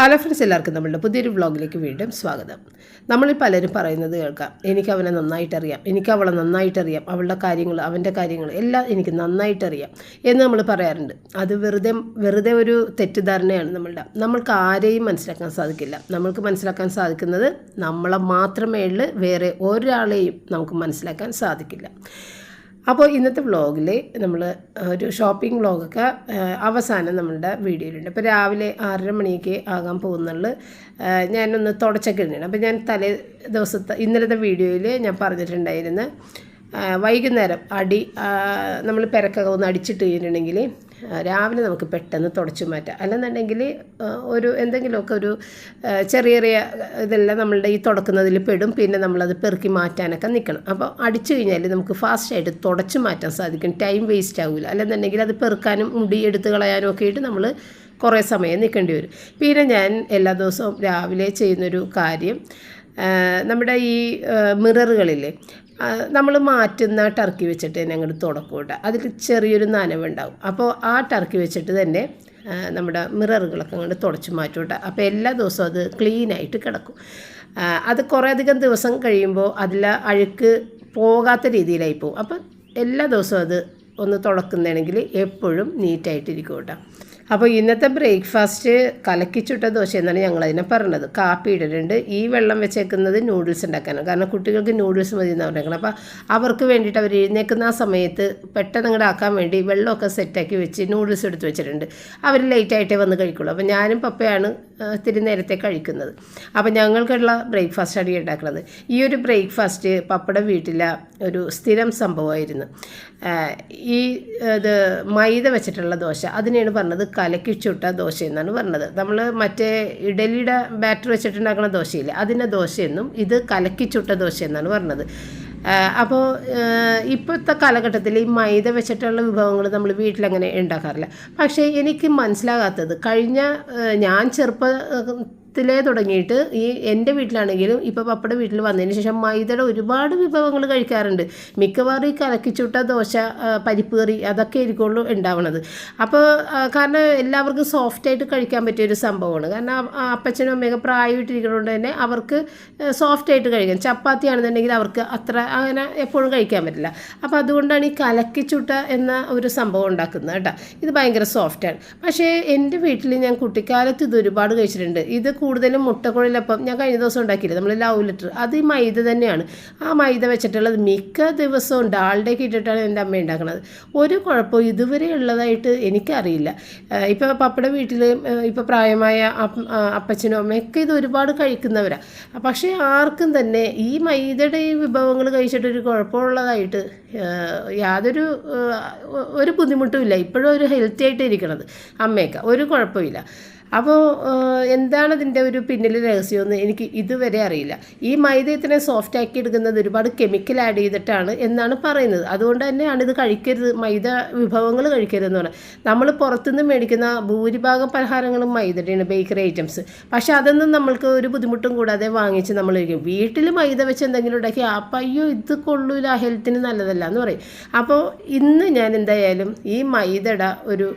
Hello friends എല്ലാവർക്കും നമ്മളുടെ പുതിയൊരു വ്ളോഗിലേക്ക് വീണ്ടും സ്വാഗതം. നമ്മൾ പലരും പറയുന്നത് കേൾക്കാം. എനിക്ക് അവനെ നന്നായിട്ടറിയാം. എനിക്ക് അവളെ നന്നായിട്ടറിയാം. അവളുടെ കാര്യങ്ങൾ അവന്റെ കാര്യങ്ങൾ എല്ലാം എനിക്ക് നന്നായിട്ടറിയാം എന്ന് നമ്മൾ പറയാറുണ്ട്. അത് വെറുതെ വെറുതെ ഒരു തെറ്റിദ്ധാരണയാണ് നമ്മളുടെ. നമ്മൾക്ക് ആരെയും മനസ്സിലാക്കാൻ സാധിക്കില്ല. നമ്മൾക്ക് മനസ്സിലാക്കാൻ സാധിക്കുന്നത് നമ്മളെ മാത്രമേ ഉള്ളൂ. വേറെ ഒരാളെയും നമുക്ക് മനസ്സിലാക്കാൻ സാധിക്കില്ല. അപ്പോൾ ഇന്നത്തെ വ്ളോഗിൽ നമ്മൾ ഒരു ഷോപ്പിംഗ് വ്ളോഗൊക്കെ അവസാനം നമ്മളുടെ വീഡിയോയിലുണ്ട്. അപ്പോൾ രാവിലെ ആറര മണിയൊക്കെ ആകാൻ പോകുന്നുള്ളു. ഞാനൊന്ന് തുടച്ചൊക്കെ ഇടുന്നുണ്ട് അപ്പോൾ ഞാൻ തലേ ദിവസത്തെ ഇന്നലത്തെ വീഡിയോയിൽ ഞാൻ പറഞ്ഞിട്ടുണ്ടായിരുന്നു വൈകുന്നേരം അടി നമ്മൾ പെരക്കൊക്കെ ഒന്ന് അടിച്ചിട്ട് കഴിഞ്ഞിട്ടുണ്ടെങ്കിൽ രാവിലെ നമുക്ക് പെട്ടെന്ന് തുടച്ചു മാറ്റാം. അല്ലെന്നുണ്ടെങ്കിൽ ഒരു എന്തെങ്കിലുമൊക്കെ ഒരു ചെറിയ ചെറിയ ഇതെല്ലാം നമ്മളുടെ ഈ തുടക്കുന്നതിൽ പെടും. പിന്നെ നമ്മളത് പെറുക്കി മാറ്റാനൊക്കെ നിൽക്കണം അപ്പോൾ അടിച്ചു കഴിഞ്ഞാൽ നമുക്ക് ഫാസ്റ്റായിട്ട് തുടച്ചു മാറ്റാൻ സാധിക്കും. ടൈം വേസ്റ്റ് ആവില്ല അല്ലെന്നുണ്ടെങ്കിൽ അത് പെറുക്കാനും മുടി എടുത്ത് കളയാനും ഒക്കെ ആയിട്ട് നമ്മൾ കുറേ സമയം നിൽക്കേണ്ടി വരും. പിന്നെ ഞാൻ എല്ലാ ദിവസവും രാവിലെ ചെയ്യുന്നൊരു കാര്യം നമ്മുടെ ഈ മിററുകളില്ലേ നമ്മൾ മാറ്റുന്ന ടർക്കി വെച്ചിട്ട് തന്നെ അങ്ങോട്ട് തുടക്കൂട്ട അതിൽ ചെറിയൊരു നനവുണ്ടാവും. അപ്പോൾ ആ ടർക്കി വെച്ചിട്ട് തന്നെ നമ്മുടെ മിററുകളൊക്കെ അങ്ങോട്ട് തുടച്ച് മാറ്റൂട്ട അപ്പോൾ എല്ലാ ദിവസവും അത് ക്ലീനായിട്ട് കിടക്കും. അത് കുറേ അധികം ദിവസം കഴിയുമ്പോൾ അതിൽ അഴുക്ക് പോകാത്ത രീതിയിലായി പോകും അപ്പം എല്ലാ ദിവസവും അത് ഒന്ന് തുടക്കുന്നതാണെങ്കിൽ എപ്പോഴും നീറ്റായിട്ടിരിക്കും കേട്ടോ. അപ്പോൾ ഇന്നത്തെ ബ്രേക്ക്ഫാസ്റ്റ് കലക്കിച്ചുട്ട ദോശ എന്നാണ് ഞങ്ങളതിനെ പറഞ്ഞത്. കാപ്പി ഇടലുണ്ട്. ഈ വെള്ളം വെച്ചേക്കുന്നത് നൂഡിൽസ് ഉണ്ടാക്കാനാണ്. കാരണം കുട്ടികൾക്ക് നൂഡിൽസ് മതി എന്ന് പറഞ്ഞേക്കണം. അപ്പോൾ അവർക്ക് വേണ്ടിയിട്ട് അവർ എഴുന്നേക്കുന്ന ആ സമയത്ത് പെട്ടെന്ന് ഇങ്ങോട്ട് ആക്കാൻ വേണ്ടി വെള്ളമൊക്കെ സെറ്റാക്കി വെച്ച് നൂഡിൽസ് എടുത്ത് വെച്ചിട്ടുണ്ട്. അവർ ലേറ്റായിട്ടേ വന്ന് കഴിക്കുള്ളൂ. അപ്പോൾ ഞാനും പപ്പയാണ് ഇത്തിരി നേരത്തെ കഴിക്കുന്നത്. അപ്പോൾ ഞങ്ങൾക്കുള്ള ബ്രേക്ക്ഫാസ്റ്റ് അടി ഉണ്ടാക്കുന്നത്. ഈ ഒരു ബ്രേക്ക്ഫാസ്റ്റ് പപ്പടം വീട്ടിലെ ഒരു സ്ഥിരം സംഭവമായിരുന്നു. ഈ ഇത് മൈദ വെച്ചിട്ടുള്ള ദോശ. അതിനെയാണ് പറഞ്ഞത് കലക്കി ചുട്ട ദോശ എന്നാണ് പറഞ്ഞത്. നമ്മൾ മറ്റേ ഇഡലിയുടെ ബാറ്റർ വെച്ചിട്ടുണ്ടാക്കുന്ന ദോശയില്ല അതിന്റെ ദോശയെന്നും ഇത് കലക്കി ചുട്ട ദോശ എന്നാണ് പറഞ്ഞത്. അപ്പോൾ ഇപ്പോഴത്തെ കാലഘട്ടത്തിൽ ഈ മൈദ വെച്ചിട്ടുള്ള വിഭവങ്ങൾ നമ്മൾ വീട്ടിലങ്ങനെ ഉണ്ടാക്കാറില്ല. പക്ഷേ എനിക്ക് മനസ്സിലാകാത്തത് കഴിഞ്ഞ ഞാൻ ഞാൻ ചെറുപ്പത്തിലേ തുടങ്ങിയിട്ട് ഈ എന്റെ വീട്ടിലാണെങ്കിലും ഇപ്പോൾ പപ്പയുടെ വീട്ടിൽ വന്നതിന് ശേഷം മൈദയുടെ ഒരുപാട് വിഭവങ്ങൾ കഴിക്കാറുണ്ട്. മിക്കവാറും ഈ കലക്കിച്ചുട്ട ദോശ പരിപ്പ് കറി അതൊക്കെ ആയിരിക്കുള്ളൂ ഉണ്ടാവണത്. അപ്പോൾ കാരണം എല്ലാവർക്കും സോഫ്റ്റായിട്ട് കഴിക്കാൻ പറ്റിയ ഒരു സംഭവമാണ്. കാരണം അപ്പച്ചനും അമ്മയൊക്കെ പ്രായമായിട്ടിരിക്കുന്നതുകൊണ്ട് തന്നെ അവർക്ക് സോഫ്റ്റായിട്ട് കഴിക്കാം. ചപ്പാത്തി ആണെന്നുണ്ടെങ്കിൽ അവർക്ക് അത്ര അങ്ങനെ എപ്പോഴും കഴിക്കാൻ പറ്റില്ല. അപ്പോൾ അതുകൊണ്ടാണ് ഈ കലക്കിച്ചുട്ട എന്ന ഒരു സംഭവം ഉണ്ടാക്കുന്നത് കേട്ടോ. ഇത് ഭയങ്കര സോഫ്റ്റാണ് പക്ഷേ എന്റെ വീട്ടിൽ ഞാൻ കുട്ടിക്കാലത്ത് ഇത് ഒരുപാട് കഴിച്ചിട്ടുണ്ട്. ഇത് കൂടുതലും മുട്ടക്കുഴലപ്പം ഞാൻ കഴിഞ്ഞ ദിവസം ഉണ്ടാക്കിയില്ല? നമ്മൾ ലവ് ലെറ്റർ അത് ഈ മൈദ തന്നെയാണ്. ആ മൈദ വെച്ചിട്ടുള്ളത് മിക്ക ദിവസവും ഡാൾഡയൊക്കെ ഇട്ടിട്ടാണ് എന്റെ അമ്മ ഉണ്ടാക്കുന്നത് ഒരു കുഴപ്പവും ഇതുവരെ ഉള്ളതായിട്ട് എനിക്കറിയില്ല. ഇപ്പോൾ പപ്പയുടെ വീട്ടിൽ ഇപ്പോൾ പ്രായമായ അപ്പച്ചനും അമ്മയൊക്കെ ഇത് ഒരുപാട് കഴിക്കുന്നവരാണ് പക്ഷേ ആർക്കും തന്നെ ഈ മൈദയുടെ ഈ വിഭവങ്ങൾ കഴിച്ചിട്ടൊരു കുഴപ്പമുള്ളതായിട്ട് യാതൊരു ഒരു ബുദ്ധിമുട്ടും ഇല്ല. ഇപ്പോഴും ഒരു ഹെൽത്തി ആയിട്ട് ഇരിക്കണത് അമ്മയൊക്കെ. ഒരു കുഴപ്പമില്ല അപ്പോൾ എന്താണ് ഇതിന്റെ ഒരു പിന്നിൽ രഹസ്യമെന്ന് എനിക്ക് ഇതുവരെ അറിയില്ല. ഈ മൈദ ഇത്രയും സോഫ്റ്റ് ആക്കി എടുക്കുന്നത് ഒരുപാട് കെമിക്കൽ ആഡ് ചെയ്തിട്ടാണ് എന്നാണ് പറയുന്നത്. അതുകൊണ്ട് തന്നെയാണ് ഇത് കഴിക്കരുത്. മൈദ വിഭവങ്ങൾ കഴിക്കരുതെന്ന് പറയുന്നത്. നമ്മൾ പുറത്തുനിന്ന് മേടിക്കുന്ന ഭൂരിഭാഗം പലഹാരങ്ങളും മൈദയുടെയാണ് ബേക്കറി ഐറ്റംസ് പക്ഷേ അതൊന്നും നമ്മൾക്ക് ഒരു ബുദ്ധിമുട്ടും കൂടാതെ വാങ്ങിച്ച് നമ്മൾ കഴിക്കും. വീട്ടിൽ മൈദ വെച്ച് എന്തെങ്കിലും ഉണ്ടാക്കി അപ്പം അയ്യോ ഇത് കൊള്ളൂല ഹെൽത്തിന് നല്ലതല്ല എന്ന് പറയും. അപ്പോൾ ഇന്ന് ഞാൻ എന്തായാലും ഈ മൈദയുടെ ഒരു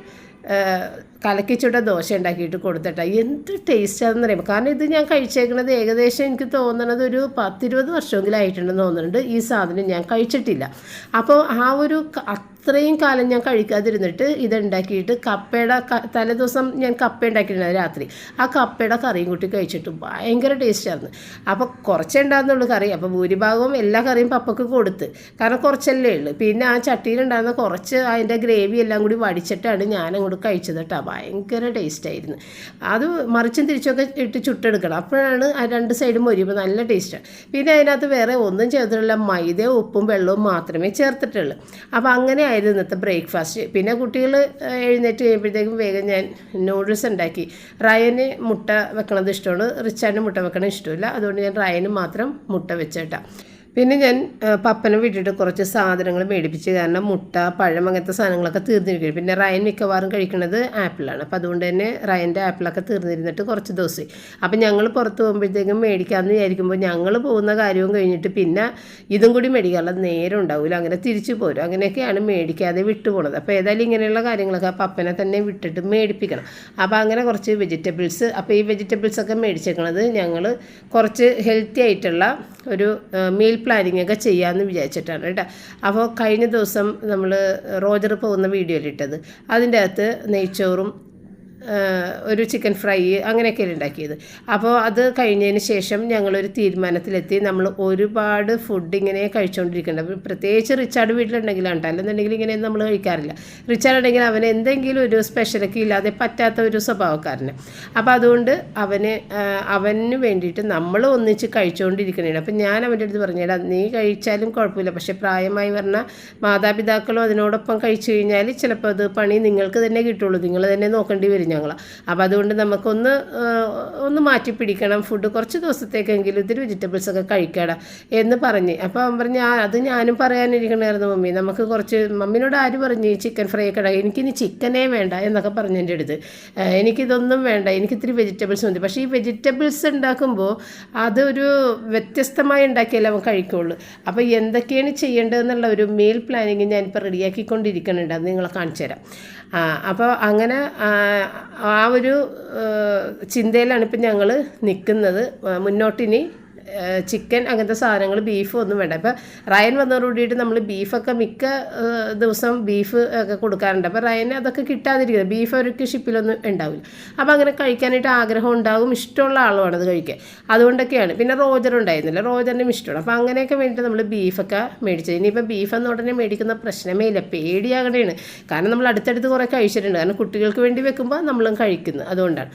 കലക്കിച്ചുട്ട ദോശ ഉണ്ടാക്കിയിട്ട് കൊടുത്തിട്ട. എന്ത് ടേസ്റ്റാണെന്ന് അറിയാം കാരണം ഇത് ഞാൻ കഴിച്ചേക്കുന്നത് ഏകദേശം എനിക്ക് തോന്നണത് ഒരു പത്തിരുപത് വർഷമെങ്കിലും ആയിട്ടുണ്ടെന്ന് തോന്നുന്നുണ്ട്. ഈ സാധനം ഞാൻ കഴിച്ചിട്ടില്ല. അപ്പോൾ ആ ഒരു അത്രയും കാലം ഞാൻ കഴിക്കാതിരുന്നിട്ട് ഇതുണ്ടാക്കിയിട്ട് കപ്പയുടെ തലേ തലേദിവസം ഞാൻ കപ്പ ഉണ്ടാക്കിയിട്ടുണ്ട് രാത്രി. ആ കപ്പയുടെ കറിയും കൂട്ടി കഴിച്ചിട്ട് ഭയങ്കര ടേസ്റ്റായിരുന്നു അപ്പോൾ കുറച്ചേ ഉണ്ടായിരുന്നുള്ളൂ കറി. അപ്പോൾ ഭൂരിഭാഗവും എല്ലാ കറിയും പപ്പക്ക് കൊടുത്ത്. കാരണം കുറച്ചല്ലേ ഉള്ളൂ. പിന്നെ ആ ചട്ടിയിലുണ്ടായിരുന്ന കുറച്ച് അതിന്റെ ഗ്രേവി എല്ലാം കൂടി വടിച്ചിട്ടാണ് ഞാൻ അങ്ങോട്ട് കഴിച്ചത് കേട്ടോ. ഭയങ്കര ടേസ്റ്റായിരുന്നു അത് മറിച്ചും തിരിച്ചൊക്കെ ഇട്ട് ചുട്ടെടുക്കണം. അപ്പോഴാണ് ആ രണ്ട് സൈഡും മൊരിയുമ്പോൾ നല്ല ടേസ്റ്റാണ് പിന്നെ അതിനകത്ത് വേറെ ഒന്നും ചേർത്തിട്ടില്ല. മൈദയും ഉപ്പും വെള്ളവും മാത്രമേ ചേർത്തിട്ടുള്ളൂ. അപ്പോൾ അങ്ങനെ ആയിരുന്നു ഇന്നത്തെ ബ്രേക്ക്ഫാസ്റ്റ്. പിന്നെ കുട്ടികൾ എഴുന്നേറ്റ് കഴിയുമ്പോഴത്തേക്കും വേഗം ഞാൻ നൂഡിൽസ് ഉണ്ടാക്കി. റയന് മുട്ട വെക്കണത് ഇഷ്ടമാണ്. റിച്ചാന്റെ മുട്ട വെക്കണത് ഇഷ്ടമില്ല. അതുകൊണ്ട് ഞാൻ റയന് മാത്രം മുട്ട വെച്ചേട്ടാ. പിന്നെ ഞാൻ പപ്പനെ വിട്ടിട്ട് കുറച്ച് സാധനങ്ങൾ മേടിപ്പിച്ച് കാരണം മുട്ട പഴം അങ്ങനത്തെ സാധനങ്ങളൊക്കെ തീർന്നിരിക്കും പിന്നെ റയൻ മിക്കവാറും കഴിക്കുന്നത് ആപ്പിളാണ്. അപ്പോൾ അതുകൊണ്ട് തന്നെ റയന്റെ ആപ്പിളൊക്കെ തീർന്നിരുന്നിട്ട് കുറച്ച് ദിവസമായി. അപ്പം ഞങ്ങൾ പുറത്ത് പോകുമ്പോഴത്തേക്കും മേടിക്കാമെന്ന് വിചാരിക്കുമ്പോൾ ഞങ്ങൾ പോകുന്ന കാര്യവും കഴിഞ്ഞിട്ട് പിന്നെ ഇതും കൂടി മേടിക്കാനുള്ള നേരം ഉണ്ടാവില്ല. അങ്ങനെ തിരിച്ചു പോരും. അങ്ങനെയൊക്കെയാണ് മേടിക്കാതെ വിട്ടു പോണത്. അപ്പോൾ ഏതായാലും ഇങ്ങനെയുള്ള കാര്യങ്ങളൊക്കെ പപ്പനെ തന്നെ വിട്ടിട്ട് മേടിപ്പിക്കണം. അപ്പോൾ അങ്ങനെ കുറച്ച് വെജിറ്റബിൾസ് അപ്പോൾ ഈ വെജിറ്റബിൾസൊക്കെ മേടിച്ചേക്കണത് ഞങ്ങൾ കുറച്ച് ഹെൽത്തി ആയിട്ടുള്ള ഒരു മീൽ പ്ലാനിങ് ഒക്കെ ചെയ്യാമെന്ന് വിചാരിച്ചിട്ടാണ് കേട്ടോ. അപ്പോൾ കഴിഞ്ഞ ദിവസം നമ്മൾ റോജർ പോകുന്ന വീഡിയോയിൽ ഇട്ടത്. അതിന്റെ അകത്ത് നെയ്ച്ചോറും ഒരു ചിക്കൻ ഫ്രൈ അങ്ങനെയൊക്കെയാണ് ഉണ്ടാക്കിയത്. അപ്പോൾ അത് കഴിഞ്ഞതിന് ശേഷം ഞങ്ങളൊരു തീരുമാനത്തിലെത്തി. നമ്മൾ ഒരുപാട് ഫുഡ് ഇങ്ങനെ കഴിച്ചുകൊണ്ടിരിക്കേണ്ട പ്രത്യേകിച്ച് റിച്ചാർഡ് വീട്ടിലുണ്ടെങ്കിലാണ് കേട്ടോ അല്ലെന്നുണ്ടെങ്കിൽ ഇങ്ങനെ നമ്മൾ കഴിക്കാറില്ല. റിച്ചാർഡ് ഉണ്ടെങ്കിൽ അവന് എന്തെങ്കിലും ഒരു സ്പെഷ്യലൊക്കെ ഇല്ലാതെ പറ്റാത്ത ഒരു സ്വഭാവക്കാരന്. അപ്പോൾ അതുകൊണ്ട് അവന് അവന് വേണ്ടിയിട്ട് നമ്മൾ ഒന്നിച്ച് കഴിച്ചുകൊണ്ടിരിക്കണേ അപ്പം ഞാൻ അവന്റെ അടുത്ത് പറഞ്ഞേടാ നീ കഴിച്ചാലും കുഴപ്പമില്ല. പക്ഷേ പ്രായമായി പറഞ്ഞാൽ മാതാപിതാക്കളും അതിനോടൊപ്പം കഴിച്ചു കഴിഞ്ഞാൽ ചിലപ്പോൾ അത് പണി നിങ്ങൾക്ക് തന്നെ കിട്ടുള്ളൂ. നിങ്ങൾ തന്നെ നോക്കേണ്ടി വരും. ഞങ്ങൾ അപ്പോൾ അതുകൊണ്ട് നമുക്കൊന്ന് ഒന്ന് മാറ്റി പിടിക്കണം. ഫുഡ് കുറച്ച് ദിവസത്തേക്കെങ്കിലും ഇതിൽ വെജിറ്റബിൾസ് ഒക്കെ കഴിക്കടാ എന്ന് പറഞ്ഞ്. അപ്പോൾ അവൻ പറഞ്ഞ് "ആ, അത് ഞാനും പറയാനിരിക്കണമായിരുന്നു മമ്മി. നമുക്ക് കുറച്ച് മമ്മിനോട് ആര് പറഞ്ഞു ചിക്കൻ ഫ്രൈ ഒക്കെ ഇടാം എനിക്കിനി ചിക്കനേ വേണ്ട എന്നൊക്കെ പറഞ്ഞു എന്റെ അടുത്ത്. "ആ, എനിക്കിതൊന്നും വേണ്ട. എനിക്ക് ഇത്തിരി വെജിറ്റബിൾസ് മതി. പക്ഷേ ഈ വെജിറ്റബിൾസ് ഉണ്ടാക്കുമ്പോൾ അതൊരു വ്യത്യസ്തമായി ഉണ്ടാക്കിയാലേ അവൻ കഴിക്കുള്ളൂ. അപ്പോൾ എന്തൊക്കെയാണ് ചെയ്യേണ്ടതെന്നുള്ള ഒരു മീൽ പ്ലാനിങ് ഞാനിപ്പോൾ റെഡിയാക്കിക്കൊണ്ടിരിക്കുന്നുണ്ട് അത് നിങ്ങളെ കാണിച്ചു തരാം അപ്പോൾ അങ്ങനെ ആ, ഒരു ചിന്തയിലാണ് ഇപ്പം ഞങ്ങൾ നിൽക്കുന്നത് മുന്നോട്ടിനി ചിക്കൻ അങ്ങനത്തെ സാധനങ്ങൾ ബീഫ് ഒന്നും വേണ്ട. ഇപ്പം റയൻ വന്നതോടുകൂടിയിട്ട് നമ്മൾ ബീഫൊക്കെ മിക്ക ദിവസം ബീഫ് ഒക്കെ കൊടുക്കാറുണ്ട്. അപ്പോൾ റയന് അതൊക്കെ കിട്ടാതിരിക്കുന്നത് ബീഫ് അവർക്ക് ഷിപ്പിലൊന്നും ഉണ്ടാവില്ല. അപ്പോൾ അങ്ങനെ കഴിക്കാനായിട്ട് ആഗ്രഹം ഉണ്ടാകും ഇഷ്ടമുള്ള ആളുമാണ് അത് കഴിക്കുക അതുകൊണ്ടൊക്കെയാണ്. പിന്നെ റോജർ ഉണ്ടായിരുന്നില്ല. റോജറിനും ഇഷ്ടമാണ്. അപ്പോൾ അങ്ങനെയൊക്കെ വേണ്ടിയിട്ട് നമ്മൾ ബീഫൊക്കെ മേടിച്ചത്. ഇനിയിപ്പോൾ ബീഫ് എന്ന് ഉടനെ മേടിക്കുന്ന പ്രശ്നമേ ഇല്ല. പേടിയാകണേണ്. കാരണം നമ്മൾ അടുത്തടുത്ത് കുറേ കഴിച്ചിട്ടുണ്ട്. കാരണം കുട്ടികൾക്ക് വേണ്ടി വെക്കുമ്പോൾ നമ്മളും കഴിക്കുന്നു. അതുകൊണ്ടാണ്.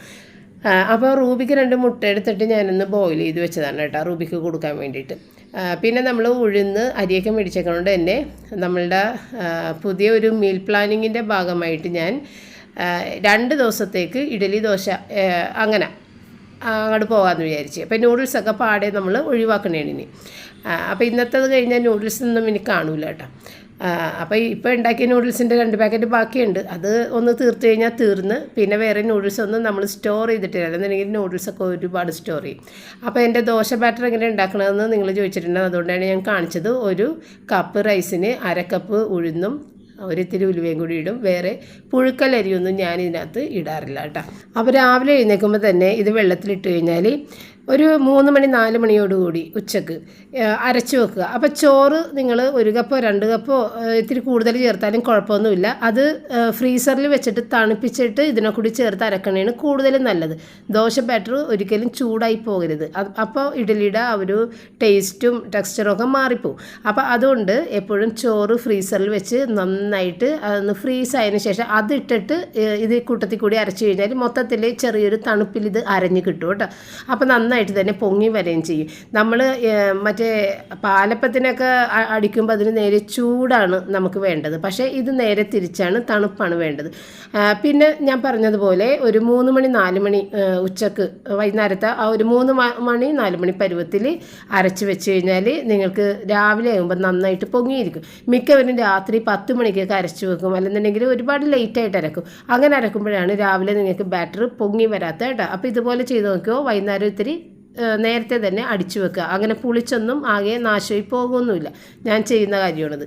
അപ്പോൾ റൂബിക്ക് രണ്ട് മുട്ട എടുത്തിട്ട് ഞാനൊന്ന് ബോയിൽ ചെയ്ത് വെച്ചതാണ് കേട്ടോ റൂബിക്ക് കൊടുക്കാൻ വേണ്ടിയിട്ട്. പിന്നെ നമ്മൾ ഉഴുന്ന് അരിയൊക്കെ മേടിച്ചേക്കൊണ്ട് തന്നെ നമ്മളുടെ പുതിയ ഒരു മീൽ പ്ലാനിങ്ങിന്റെ ഭാഗമായിട്ട് ഞാൻ രണ്ട് ദിവസത്തേക്ക് ഇഡലി ദോശ അങ്ങനെ അങ്ങോട്ട് പോകാമെന്ന് വിചാരിച്ച്. അപ്പോൾ നൂഡിൽസൊക്കെ പാടെ നമ്മൾ ഒഴിവാക്കണേണിനി അപ്പോൾ ഇന്നത്തത് കഴിഞ്ഞാൽ നൂഡിൽസ് ഒന്നും എനിക്ക് കാണൂല കേട്ടോ. അപ്പോൾ ഇപ്പോൾ ഉണ്ടാക്കിയ നൂഡിൽസിന്റെ രണ്ട് പാക്കറ്റ് ബാക്കിയുണ്ട്. അത് ഒന്ന് തീർത്ത് കഴിഞ്ഞാൽ തീർന്ന് പിന്നെ വേറെ നൂഡിൽസ് ഒന്നും നമ്മൾ സ്റ്റോർ ചെയ്തിട്ടില്ല. എന്നുണ്ടെങ്കിൽ നൂഡിൽസൊക്കെ ഒരുപാട് സ്റ്റോർ ചെയ്യും. അപ്പോൾ എന്റെ ദോശ ബാറ്റർ എങ്ങനെ ഉണ്ടാക്കണമെന്ന് നിങ്ങൾ ചോദിച്ചിട്ടുണ്ട് അതുകൊണ്ടാണ് ഞാൻ കാണിച്ചത്. ഒരു കപ്പ് റൈസിന് അര കപ്പ് ഉഴുന്നും ഒരിത്തിരി ഉലുവയും കൂടി ഇടും. വേറെ പുഴുക്കലരിയൊന്നും ഞാൻ ഇതിനകത്ത് ഇടാറില്ല കേട്ടോ. അപ്പോൾ രാവിലെ എഴുന്നേൽക്കുമ്പോൾ തന്നെ ഇത് വെള്ളത്തിലിട്ട് കഴിഞ്ഞാൽ ഒരു മൂന്ന് മണി നാല് മണിയോടുകൂടി ഉച്ചയ്ക്ക് അരച്ച് വെക്കുക. അപ്പോൾ ചോറ് നിങ്ങൾ ഒരു കപ്പോ രണ്ട് കപ്പോ ഇത്തിരി കൂടുതൽ ചേർത്താലും കുഴപ്പമൊന്നുമില്ല. അത് ഫ്രീസറിൽ വെച്ചിട്ട് തണുപ്പിച്ചിട്ട് ഇതിനെ കൂടി ചേർത്ത് അരക്കണേണ് കൂടുതലും നല്ലത്. ദോശ ബാറ്റർ ഒരിക്കലും ചൂടായി പോകരുത്. അപ്പോൾ ഇഡലിയുടെ ആ ഒരു ടേസ്റ്റും ടെക്സ്ചറും ഒക്കെ മാറിപ്പോവും. അപ്പോൾ അതുകൊണ്ട് എപ്പോഴും ചോറ് ഫ്രീസറിൽ വെച്ച് നന്നായിട്ട് അതൊന്ന് ഫ്രീസ് ആയതിനു ശേഷം അതിട്ടിട്ട് ഇത് കൂട്ടത്തിൽ കൂടി അരച്ചു കഴിഞ്ഞാൽ മൊത്തത്തിൽ ചെറിയൊരു തണുപ്പിൽ ഇത് അരഞ്ഞ് കിട്ടും കേട്ടോ. അപ്പോൾ നന്നായിട്ട് തന്നെ പൊങ്ങി വരികയും ചെയ്യും. നമ്മൾ മറ്റേ പാലപ്പത്തിനൊക്കെ അടിക്കുമ്പോൾ അതിന് നേരെ ചൂടാണ് നമുക്ക് വേണ്ടത്. പക്ഷേ ഇത് നേരെ തിരിച്ചാണ് തണുപ്പാണ് വേണ്ടത്. പിന്നെ ഞാൻ പറഞ്ഞതുപോലെ ഒരു മൂന്ന് മണി നാല് മണി ഉച്ചയ്ക്ക് വൈകുന്നേരത്തെ ആ ഒരു മൂന്ന് മണി നാല് മണി പരുവത്തിൽ അരച്ച് വെച്ച് കഴിഞ്ഞാൽ നിങ്ങൾക്ക് രാവിലെ ആകുമ്പോൾ നന്നായിട്ട് പൊങ്ങിയിരിക്കും. മിക്കവരും രാത്രി പത്ത് മണിക്കൊക്കെ അരച്ച് വെക്കും. അല്ലെന്നുണ്ടെങ്കിൽ ഒരുപാട് ലേറ്റായിട്ട് അരക്കും. അങ്ങനെ അരക്കുമ്പോഴാണ് രാവിലെ നിങ്ങൾക്ക് ബാറ്റർ പൊങ്ങി വരാത്ത കേട്ടോ. അപ്പോൾ ഇതുപോലെ ചെയ്ത് നോക്കിയോ? വൈകുന്നേരം ഇത്തിരി നേരത്തെ തന്നെ അടിച്ചു വെക്കുക. അങ്ങനെ പുളിച്ചൊന്നും ആകെ നാശമായി പോകുമൊന്നുമില്ല ഞാൻ ചെയ്യുന്ന കാര്യമാണത്.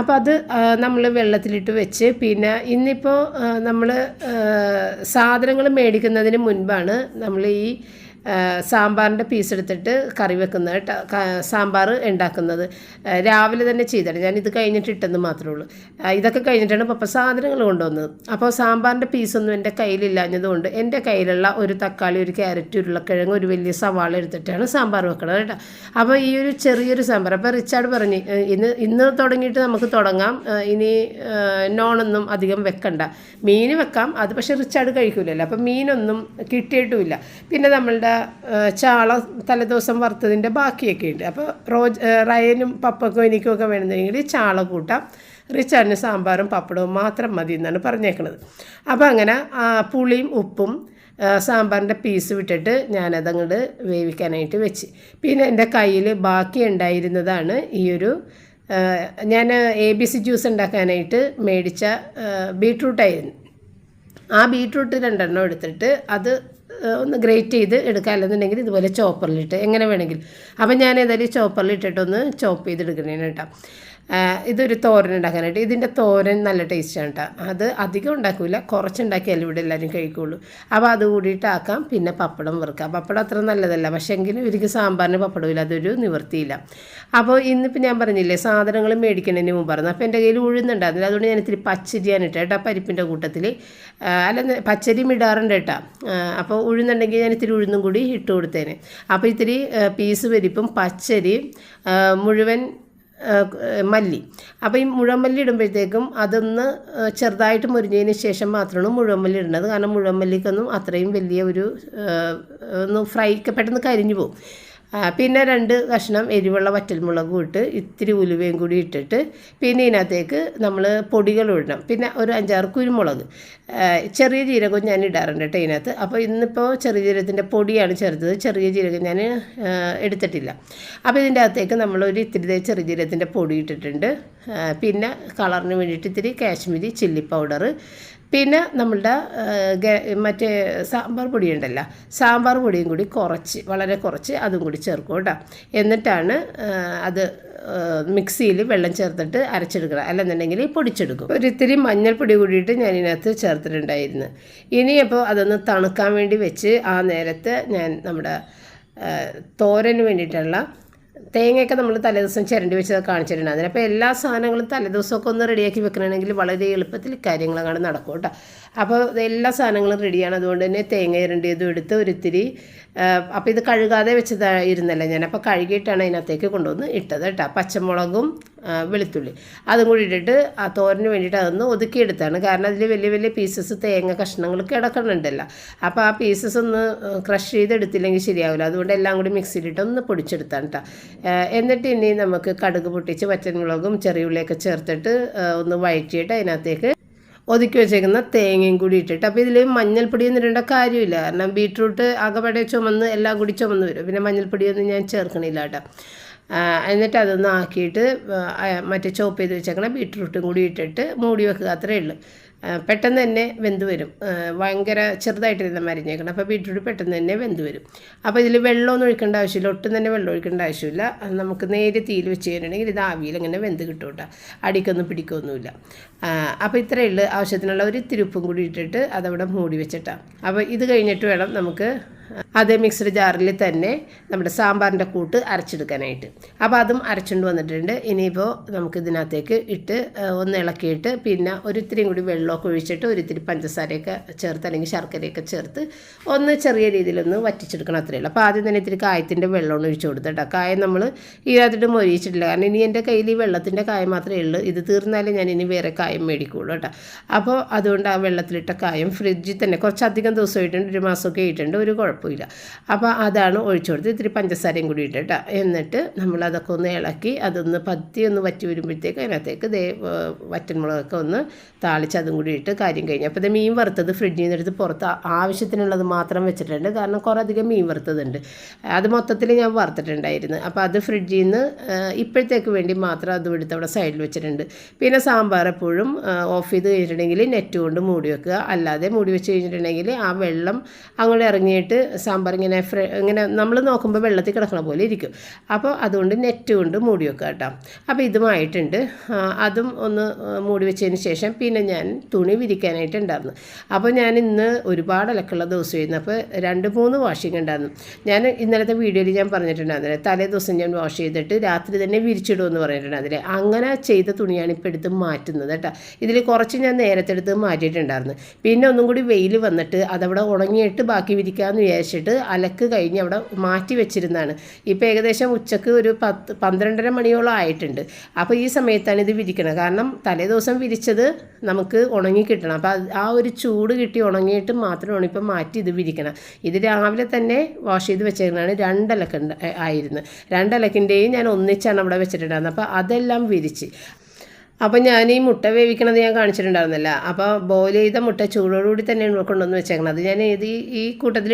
അപ്പോൾ അത് നമ്മൾ വെള്ളത്തിലിട്ട് വെച്ച് പിന്നെ ഇന്നിപ്പോൾ നമ്മൾ സാധനങ്ങൾ മേടിക്കുന്നതിന് മുൻപാണ് നമ്മൾ ഈ സാമ്പാറിന്റെ പീസ് എടുത്തിട്ട് കറി വെക്കുന്നത് സാമ്പാർ ഉണ്ടാക്കുന്നത്. രാവിലെ തന്നെ ചെയ്തിട്ട് ഞാൻ ഇത് കഴിഞ്ഞിട്ട് ഇട്ടെന്ന് മാത്രമേ ഉള്ളൂ. ഇതൊക്കെ കഴിഞ്ഞിട്ടാണ് പപ്പ സാധനങ്ങൾ കൊണ്ടുവന്നത്. അപ്പോൾ സാമ്പാറിന്റെ പീസൊന്നും എന്റെ കയ്യിലില്ലാഞ്ഞതുകൊണ്ട് എന്റെ കയ്യിലുള്ള ഒരു തക്കാളി ഒരു ക്യാരറ്റ് ഉരുളക്കിഴങ്ങ് ഒരു വലിയ സവാള എടുത്തിട്ടാണ് സാമ്പാർ വെക്കണത് കേട്ടോ അപ്പോൾ ഈ ഒരു ചെറിയൊരു സാമ്പാർ അപ്പോൾ റിച്ചാർഡ് പറഞ്ഞ് "ഏ, ഇന്ന് ഇന്ന് തുടങ്ങിയിട്ട് നമുക്ക് തുടങ്ങാം. ഇനി നോണൊന്നും അധികം വെക്കണ്ട. മീൻ വെക്കാം. അത് പക്ഷേ റിച്ചാർഡ് കഴിക്കില്ലല്ലോ അപ്പോൾ മീനൊന്നും കിട്ടിയിട്ടുമില്ല പിന്നെ നമ്മളുടെ ചാള തലേദിവസം വറുത്തതിന്റെ ബാക്കിയൊക്കെ ഉണ്ട്. അപ്പോൾ റോജ് റയനും പപ്പക്കും എനിക്കും ഒക്കെ വേണമെന്നുണ്ടെങ്കിൽ ചാള കൂട്ടാം. റിച്ചാറിന് സാമ്പാറും പപ്പടവും മാത്രം മതി എന്നാണ് പറഞ്ഞേക്കുന്നത് അപ്പോൾ അങ്ങനെ പുളിയും ഉപ്പും സാമ്പാറിന്റെ പീസ് വിട്ടിട്ട് ഞാനതങ്ങോട്ട് വേവിക്കാനായിട്ട് വെച്ച്. പിന്നെ എന്റെ കയ്യിൽ ബാക്കി ഉണ്ടായിരുന്നതാണ് ഈ ഒരു ഞാൻ എ ബി സി ജ്യൂസ് ഉണ്ടാക്കാനായിട്ട് മേടിച്ച ബീട്രൂട്ടായിരുന്നു. ആ ബീട്രൂട്ട് രണ്ടെണ്ണം എടുത്തിട്ട് അത് ഒന്ന് ഗ്രേറ്റ് ചെയ്ത് എടുക്കുക അല്ലെന്നുണ്ടെങ്കിൽ ഇതുപോലെ ചോപ്പറിലിട്ട് എങ്ങനെ വേണമെങ്കിൽ അപ്പം ഞാൻ ഏതായാലും ചോപ്പറിലിട്ടിട്ടൊന്ന് ചോപ്പ് ചെയ്തെടുക്കണേന് കേട്ടോ. ഇതൊരു തോരൻ ഉണ്ടാക്കാനായിട്ട് ഇതിന്റെ തോരൻ നല്ല ടേസ്റ്റാണ് കേട്ടോ അത് അധികം ഉണ്ടാക്കില്ല കുറച്ചുണ്ടാക്കിയാലും ഇവിടെ എല്ലാവരും കഴിക്കുള്ളൂ. അപ്പോൾ അത് കൂടിയിട്ടാക്കാം പിന്നെ പപ്പടം വറുക്കാം. പപ്പടം അത്ര നല്ലതല്ല. പക്ഷേ എങ്കിലും ഇവർക്ക് സാമ്പാറിന് പപ്പടമില്ല അതൊരു നിവൃത്തിയില്ല. അപ്പോൾ ഇന്നിപ്പോൾ ഞാൻ പറഞ്ഞില്ലേ സാധനങ്ങൾ മേടിക്കുന്നതിന് പറഞ്ഞു. അപ്പോൾ എന്റെ കയ്യിൽ ഉഴുന്നുണ്ടായിരുന്നില്ല അതുകൊണ്ട് ഞാൻ ഇത്തിരി പച്ചരിയാണ് ഇട്ട കേട്ടോ പരിപ്പിന്റെ കൂട്ടത്തിൽ. അല്ല പച്ചരിയും ഇടാറുണ്ട് കേട്ടോ അപ്പോൾ ഉഴുന്നുണ്ടെങ്കിൽ ഞാൻ ഇത്തിരി ഉഴുന്നും കൂടി ഇട്ട് കൊടുത്തേനെ. അപ്പോൾ ഇത്തിരി പീസ് പരിപ്പും പച്ചരിയും മുഴുവൻ മല്ലി. അപ്പോൾ ഈ മുഴുവൻ ഇടുമ്പോഴത്തേക്കും അതൊന്ന് ചെറുതായിട്ട് മുരിഞ്ഞതിന് ശേഷം മാത്രമാണ് മുഴുവൻ മല്ലി ഇടുന്നത് കാരണം മുഴുവൻ മല്ലിക്കൊന്നും അത്രയും വലിയ ഒരു ഒന്ന് ഫ്രൈ പെട്ടെന്ന് കരിഞ്ഞു പോകും പിന്നെ രണ്ട് കഷ്ണം എരിവുള്ള വറ്റൽമുളകും ഇട്ട് ഇത്തിരി ഉലുവയും കൂടി ഇട്ടിട്ട് പിന്നെ ഇതിനകത്തേക്ക് നമ്മൾ പൊടികൾ ഇടണം. പിന്നെ ഒരു അഞ്ചാറ് കുരുമുളക്. ചെറിയ ജീരകം ഞാൻ ഇടാറുണ്ട് കേട്ടോ ഇതിനകത്ത്. അപ്പോൾ ഇന്നിപ്പോൾ ചെറിയ ജീരകത്തിന്റെ പൊടിയാണ് ചേർത്തത്. ചെറിയ ജീരകം ഞാൻ എടുത്തിട്ടില്ല. അപ്പോൾ ഇതിന്റെ അകത്തേക്ക് നമ്മളൊരു ഇത്തിരി ചെറിയ ജീരകത്തിന്റെ പൊടി ഇട്ടിട്ടുണ്ട്. പിന്നെ കളറിന് വേണ്ടിയിട്ട് ഇത്തിരി കാശ്മീരി ചില്ലി പൗഡർ പിന്നെ നമ്മളുടെ മറ്റേ സാമ്പാർ പൊടി ഉണ്ടല്ലോ സാമ്പാർ പൊടിയും കൂടി കുറച്ച് വളരെ കുറച്ച് അതും കൂടി ചേർക്കും കേട്ടോ. എന്നിട്ടാണ് അത് മിക്സിയിൽ വെള്ളം ചേർത്തിട്ട് അരച്ചെടുക്കണം അല്ലെന്നുണ്ടെങ്കിൽ പൊടിച്ചെടുക്കും. ഒരിത്തിരി മഞ്ഞൾപ്പൊടി കൂടിയിട്ട് ഞാൻ ഇതിനകത്ത് ചേർത്തിട്ടുണ്ടായിരുന്നു. ഇനിയപ്പോൾ അതൊന്ന് തണുക്കാൻ വേണ്ടി വെച്ച് ആ നേരത്തെ ഞാൻ നമ്മുടെ തോരന് വേണ്ടിയിട്ടുള്ള തേങ്ങയൊക്കെ നമ്മൾ തലേദിവസം ചിരണ്ടി വെച്ചത് കാണിച്ചിട്ടുണ്ട്. അതിനപ്പോൾ എല്ലാ സാധനങ്ങളും തലേദിവസമൊക്കെ ഒന്ന് റെഡിയാക്കി വെക്കണമെങ്കിൽ വളരെ എളുപ്പത്തിൽ കാര്യങ്ങളങ്ങോട്ട് നടക്കും കേട്ടോ. അപ്പോൾ എല്ലാ സാധനങ്ങളും റെഡിയാണ് അതുകൊണ്ട് തന്നെ തേങ്ങ ഇരണ്ടിയതും എടുത്ത് ഒരിത്തിരി അപ്പോൾ ഇത് കഴുകാതെ വെച്ചതായിരുന്നല്ലോ ഞാൻ. അപ്പോൾ കഴുകിയിട്ടാണ് അതിനകത്തേക്ക് കൊണ്ടുവന്ന് ഇട്ടത് കേട്ടോ. പച്ചമുളകും വെളുത്തുള്ളി. അതും കൂടി ഇട്ടിട്ട് ആ തോരന് വേണ്ടിയിട്ട് അതൊന്ന് ഒതുക്കിയെടുത്താണ് കാരണം അതിൽ വലിയ വലിയ പീസസ് തേങ്ങ കഷ്ണങ്ങൾ കിടക്കണുണ്ടല്ലോ അപ്പോൾ ആ പീസസ് ഒന്ന് ക്രഷ് ചെയ്തെടുത്തില്ലെങ്കിൽ ശരിയാവില്ല. അതുകൊണ്ട് എല്ലാം കൂടി മിക്സിയിലിട്ട് ഒന്ന് പൊടിച്ചെടുത്താണ് കേട്ടോ. എന്നിട്ട് ഇനി നമുക്ക് കടുക് പൊട്ടിച്ച് പച്ചമുളകും ചെറിയുള്ളിയൊക്കെ ചേർത്തിട്ട് ഒന്ന് വഴറ്റിയിട്ട് അതിനകത്തേക്ക് ഒതുക്കി വെച്ചേക്കുന്ന തേങ്ങയും കൂടി ഇട്ടിട്ട്. അപ്പോൾ ഇതിൽ മഞ്ഞൾപ്പൊടിയൊന്നും ഇടേണ്ട കാര്യമില്ല. കാരണം ബീട്രൂട്ട് അകപടെ ചുമന്ന് എല്ലാം കൂടി ചുമന്ന് വരും. പിന്നെ മഞ്ഞൾപ്പൊടിയൊന്നും ഞാൻ ചേർക്കണില്ല കേട്ടോ. എന്നിട്ട് അതൊന്ന് ആക്കിയിട്ട് മറ്റേ ചോപ്പ് ചെയ്ത് വെച്ചേക്കണ ബീട്രൂട്ടും കൂടി ഇട്ടിട്ട് മൂടി വെക്കുക അത്രയേ ഉള്ളൂ. പെട്ടെന്ന് തന്നെ വെന്ത് വരും. ഭയങ്കര ചെറുതായിട്ടിരുന്ന മരിഞ്ഞേക്കണം അപ്പോൾ ബീട്രൂട്ട് പെട്ടെന്ന് തന്നെ വെന്ത് വരും. അപ്പോൾ ഇതിൽ വെള്ളമൊന്നും ഒഴിക്കേണ്ട ആവശ്യമില്ല. ഒട്ടും തന്നെ വെള്ളം ഒഴിക്കേണ്ട ആവശ്യമില്ല. നമുക്ക് നേരെ തീയിൽ വെച്ച് കഴിഞ്ഞിട്ടുണ്ടെങ്കിൽ ഇത് ആവിയിൽ ഇങ്ങനെ വെന്ത് കിട്ടും കേട്ടോ. അടിക്കൊന്നും പിടിക്കൊന്നുമില്ല. അപ്പോൾ ഇത്രയേ ഉള്ളൂ. ആവശ്യത്തിനുള്ള ഒരു തിരുപ്പും കൂടി ഇട്ടിട്ട് അതവിടെ മൂടി വെച്ചിട്ടാണ് അപ്പോൾ ഇത് കഴിഞ്ഞിട്ട് വേണം നമുക്ക് അതേ മിക്സഡ് ജാറിൽ തന്നെ നമ്മുടെ സാമ്പാറിന്റെ കൂട്ട് അരച്ചെടുക്കാനായിട്ട്. അപ്പോൾ അതും അരച്ചുകൊണ്ട് വന്നിട്ടുണ്ട്. ഇനിയിപ്പോൾ നമുക്ക് ഇതിനകത്തേക്ക് ഇട്ട് ഒന്ന് ഇളക്കിയിട്ട് പിന്നെ ഒരിത്തിരിയും കൂടി വെള്ളമൊക്കെ ഒഴിച്ചിട്ട് ഒരിത്തിരി പഞ്ചസാരയൊക്കെ ചേർത്ത് അല്ലെങ്കിൽ ശർക്കരയൊക്കെ ചേർത്ത് ഒന്ന് ചെറിയ രീതിയിലൊന്ന് വറ്റിച്ചെടുക്കണം അത്രയേ ഉള്ളൂ. അപ്പോൾ ആദ്യം തന്നെ ഇത്തിരി കായത്തിന്റെ വെള്ളമാണ് ഒഴിച്ചു കൊടുത്തിട്ട്. കായം നമ്മൾ ഇതിനകത്തിട്ട് മൊരിയിച്ചിട്ടില്ല. കാരണം ഇനി എന്റെ കയ്യിൽ ഈ വെള്ളത്തിന്റെ കായം മാത്രമേ ഉള്ളൂ. ഇത് തീർന്നാലേ ഞാൻ ഇനി വേറെ കായം മേടിക്കുകയുള്ളൂ കേട്ടോ. അപ്പോൾ അതുകൊണ്ട് ആ വെള്ളത്തിലിട്ട കായം ഫ്രിഡ്ജിൽ തന്നെ കുറച്ചധികം ദിവസമായിട്ടുണ്ട്. ഒരു മാസമൊക്കെ ആയിട്ടുണ്ട്. ഒരു കുഴപ്പമില്ല. അപ്പോൾ അതാണ് ഒഴിച്ചു കൊടുത്ത് ഇത്തിരി പഞ്ചസാരയും കൂടി ഇട്ടിട്ട എന്നിട്ട് നമ്മൾ അതൊക്കെ ഒന്ന് ഇളക്കി അതൊന്ന് പത്തി ഒന്ന് വറ്റി വരുമ്പോഴത്തേക്ക് അതിനകത്തേക്ക് ദേ വറ്റൻമുളകൊക്കെ ഒന്ന് താളിച്ച് അതും കൂടി ഇട്ട് കാര്യം കഴിഞ്ഞു. അപ്പോൾ ഇത് മീൻ വറുത്തത് ഫ്രിഡ്ജിൽ നിന്ന് എടുത്ത് പുറത്ത് ആവശ്യത്തിനുള്ളത് മാത്രം വെച്ചിട്ടുണ്ട്. കാരണം കുറേ അധികം മീൻ വറുത്തതുണ്ട്. അത് മൊത്തത്തിൽ ഞാൻ വറുത്തിട്ടുണ്ടായിരുന്നു. അപ്പോൾ അത് ഫ്രിഡ്ജിൽ നിന്ന് ഇപ്പോഴത്തേക്ക് വേണ്ടി മാത്രം അത് എടുത്ത് അവിടെ സൈഡിൽ വെച്ചിട്ടുണ്ട്. പിന്നെ സാമ്പാർ എപ്പോഴും ഓഫ് ചെയ്ത് കഴിഞ്ഞിട്ടുണ്ടെങ്കിൽ നെറ്റ് കൊണ്ട് മൂടി വെക്കുക. അല്ലാതെ മൂടി വെച്ച് കഴിഞ്ഞിട്ടുണ്ടെങ്കിൽ ആ വെള്ളം അങ്ങോട്ട് ഇറങ്ങിയിട്ട് സാമ്പാർ ഇങ്ങനെ ഫ്രെ ഇങ്ങനെ നമ്മൾ നോക്കുമ്പോൾ വെള്ളത്തിൽ കിടക്കണ പോലെ ഇരിക്കും. അപ്പോൾ അതുകൊണ്ട് നെറ്റ് കൊണ്ട് മൂടി വെക്കുക കേട്ടോ. അപ്പോൾ ഇതുമായിട്ടുണ്ട് അതും ഒന്ന് മൂടി വെച്ചതിന് ശേഷം പിന്നെ ഞാൻ തുണി വിരിക്കാനായിട്ടുണ്ടായിരുന്നു. അപ്പോൾ ഞാൻ ഇന്ന് ഒരുപാട് അലക്കുള്ള ദിവസമായിരുന്നു. അപ്പോൾ രണ്ട് മൂന്ന് വാഷിംഗ് ഉണ്ടായിരുന്നു. ഞാൻ ഇന്നലത്തെ വീഡിയോയിൽ ഞാൻ പറഞ്ഞിട്ടുണ്ടായിരുന്നില്ല തലേ ദിവസം ഞാൻ വാഷ് ചെയ്തിട്ട് രാത്രി തന്നെ വിരിച്ചിടുമെന്ന് പറഞ്ഞിട്ടുണ്ടായിരുന്നില്ല? അങ്ങനെ ചെയ്ത തുണിയാണ് ഇപ്പോൾ എടുത്ത് മാറ്റുന്നത് കേട്ടോ. ഇതിൽ കുറച്ച് ഞാൻ നേരത്തെ എടുത്ത് മാറ്റിയിട്ടുണ്ടായിരുന്നു. പിന്നെ ഒന്നും കൂടി വെയിൽ വന്നിട്ട് അതവിടെ ഉണങ്ങിയിട്ട് ബാക്കി വിരിക്കാമെന്ന് വിചാരിച്ചിട്ട് അലക്ക് കഴിഞ്ഞ് അവിടെ മാറ്റി വെച്ചിരുന്നതാണ്. ഇപ്പോൾ ഏകദേശം ഉച്ചയ്ക്ക് ഒരു പത്ത് പന്ത്രണ്ടര മണിയോളം ആയിട്ടുണ്ട്. അപ്പോൾ ഈ സമയത്താണ് ഇത് വിരിക്കുന്നത് കാരണം തലേ ദിവസം വിരിച്ചത് നമുക്ക് ഉണങ്ങി കിട്ടണം അപ്പോൾ ആ ഒരു ചൂട് കിട്ടി ഉണങ്ങിയിട്ട് മാത്രമാണ് ഇപ്പം മാറ്റി ഇത് വിരിക്കണം. ഇത് രാവിലെ തന്നെ വാഷ് ചെയ്ത് വെച്ചേക്കുന്നതാണ് രണ്ടലക്കുണ്ട് ആയിരുന്നു. രണ്ടലക്കിന്റെയും ഞാൻ ഒന്നിച്ചാണ് അവിടെ വെച്ചിട്ടുണ്ടായിരുന്നത്. അപ്പോൾ അതെല്ലാം വിരിച്ച്. അപ്പോൾ ഞാൻ ഈ മുട്ട വേവിക്കണത് ഞാൻ കാണിച്ചിട്ടുണ്ടായിരുന്നില്ല. അപ്പോൾ ബോയിൽ ചെയ്ത മുട്ട ചൂടോടുകൂടി തന്നെ കൊണ്ടുവന്ന് വെച്ചേക്കണത്. ഞാൻ ഇത് ഈ-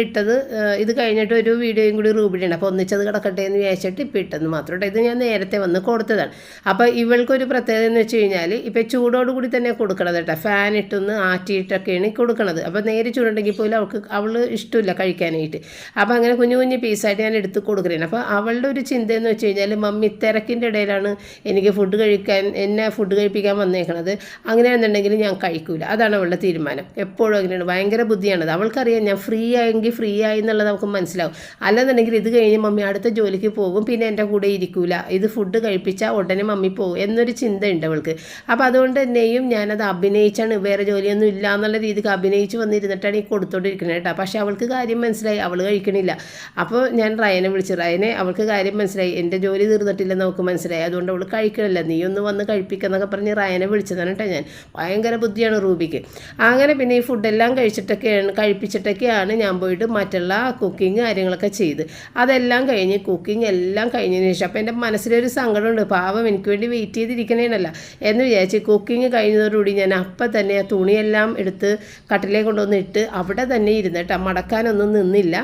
ഇട്ടത് ഇത് കഴിഞ്ഞിട്ട് ഒരു വീഡിയോയും കൂടി റൂബിലുണ്ട് അപ്പോൾ ഒന്നിച്ചത് കിടക്കട്ടെ എന്ന് വിചാരിച്ചിട്ട് ഇപ്പം ഇട്ടെന്ന് മാത്രം ഇത് ഞാൻ നേരത്തെ വന്ന് കൊടുത്തതാണ്. അപ്പോൾ ഇവൾക്കൊരു പ്രത്യേകത എന്ന് വെച്ച് കഴിഞ്ഞാൽ ഇപ്പോൾ ചൂടോടുകൂടി തന്നെ കൊടുക്കണത് കേട്ടോ. ഫാൻ ഇട്ടൊന്ന് ആറ്റിയിട്ടൊക്കെയാണ് കൊടുക്കണത്. അപ്പോൾ നേരെ ചൂടുണ്ടെങ്കിൽ പോലും അവൾക്ക് അവൾ ഇഷ്ടമില്ല കഴിക്കാനായിട്ട്. അപ്പോൾ അങ്ങനെ കുഞ്ഞു കുഞ്ഞു പീസായിട്ട് ഞാൻ എടുത്ത് കൊടുക്കുകയാണ് അപ്പോൾ അവളുടെ ഒരു ചിന്ത എന്ന് വെച്ച് കഴിഞ്ഞാൽ മമ്മി തിരക്കിന്റെ ഇടയിലാണ് എനിക്ക് ഫുഡ് കഴിക്കാൻ എന്നെ ഫുഡ് കഴിപ്പിക്കാൻ വന്നേക്കണത് അങ്ങനെയാണെന്നുണ്ടെങ്കിൽ ഞാൻ കഴിക്കൂല. അതാണ് അവളുടെ തീരുമാനം. എപ്പോഴും അങ്ങനെയാണ്. ഭയങ്കര ബുദ്ധിയാണത്. അവൾക്കറിയാം ഞാൻ ഫ്രീ ആയെങ്കിൽ ഫ്രീ ആയി എന്നുള്ളത് നമുക്ക് മനസ്സിലാവും. അല്ലെന്നുണ്ടെങ്കിൽ ഇത് കഴിഞ്ഞ് മമ്മി അടുത്ത ജോലിക്ക് പോകും പിന്നെ എന്റെ കൂടെ ഇരിക്കൂല. ഇത് ഫുഡ് കഴിപ്പിച്ചാൽ ഉടനെ മമ്മി പോകും എന്നൊരു ചിന്തയുണ്ട് അവൾക്ക്. അപ്പോൾ അതുകൊണ്ട് തന്നെയും ഞാനത് അഭിനയിച്ചാണ്. വേറെ ജോലിയൊന്നും ഇല്ല എന്നുള്ള രീതിക്ക് അഭിനയിച്ച് വന്നിരുന്നിട്ടാണ് ഈ കൊടുത്തോണ്ടിരിക്കുന്നത് കേട്ടോ. പക്ഷേ അവൾക്ക് കാര്യം മനസ്സിലായി. അവൾ കഴിക്കണില്ല. അപ്പോൾ ഞാൻ റയനെ വിളിച്ചു. റയനെ അവൾക്ക് കാര്യം മനസ്സിലായി. എന്റെ ജോലി തീർന്നിട്ടില്ലെന്ന് നമുക്ക് മനസ്സിലായി. അതുകൊണ്ട് അവൾ കഴിക്കണില്ല. നീ ഒന്ന് വന്ന് കഴിപ്പിക്കുന്നൊക്കെ പറഞ്ഞ് റയനെ വിളിച്ചതാണ് കേട്ടോ ഞാൻ. ഭയങ്കര ബുദ്ധിയാണ് റൂബിക്ക്. അങ്ങനെ പിന്നെ ഈ ഫുഡെല്ലാം കഴിച്ചിട്ടൊക്കെയാണ് കഴിപ്പിച്ചിട്ടൊക്കെയാണ് ഞാൻ പോയിട്ട് മറ്റുള്ള കുക്കിങ് കാര്യങ്ങളൊക്കെ ചെയ്ത്. അതെല്ലാം കഴിഞ്ഞ് കുക്കിംഗ് എല്ലാം കഴിഞ്ഞതിന് ശേഷം അപ്പോൾ എന്റെ മനസ്സിലൊരു സങ്കടമുണ്ട്. പാവം എനിക്ക് വേണ്ടി വെയിറ്റ് ചെയ്തിരിക്കണേനല്ല എന്ന് വിചാരിച്ച് കുക്കിംഗ് കഴിഞ്ഞതോടുകൂടി ഞാൻ അപ്പം തന്നെ ആ തുണിയെല്ലാം എടുത്ത് കട്ടിലേക്ക് കൊണ്ടുവന്ന് ഇട്ട് അവിടെ തന്നെ ഇരുന്നിട്ട് മടക്കാനൊന്നും നിന്നില്ല.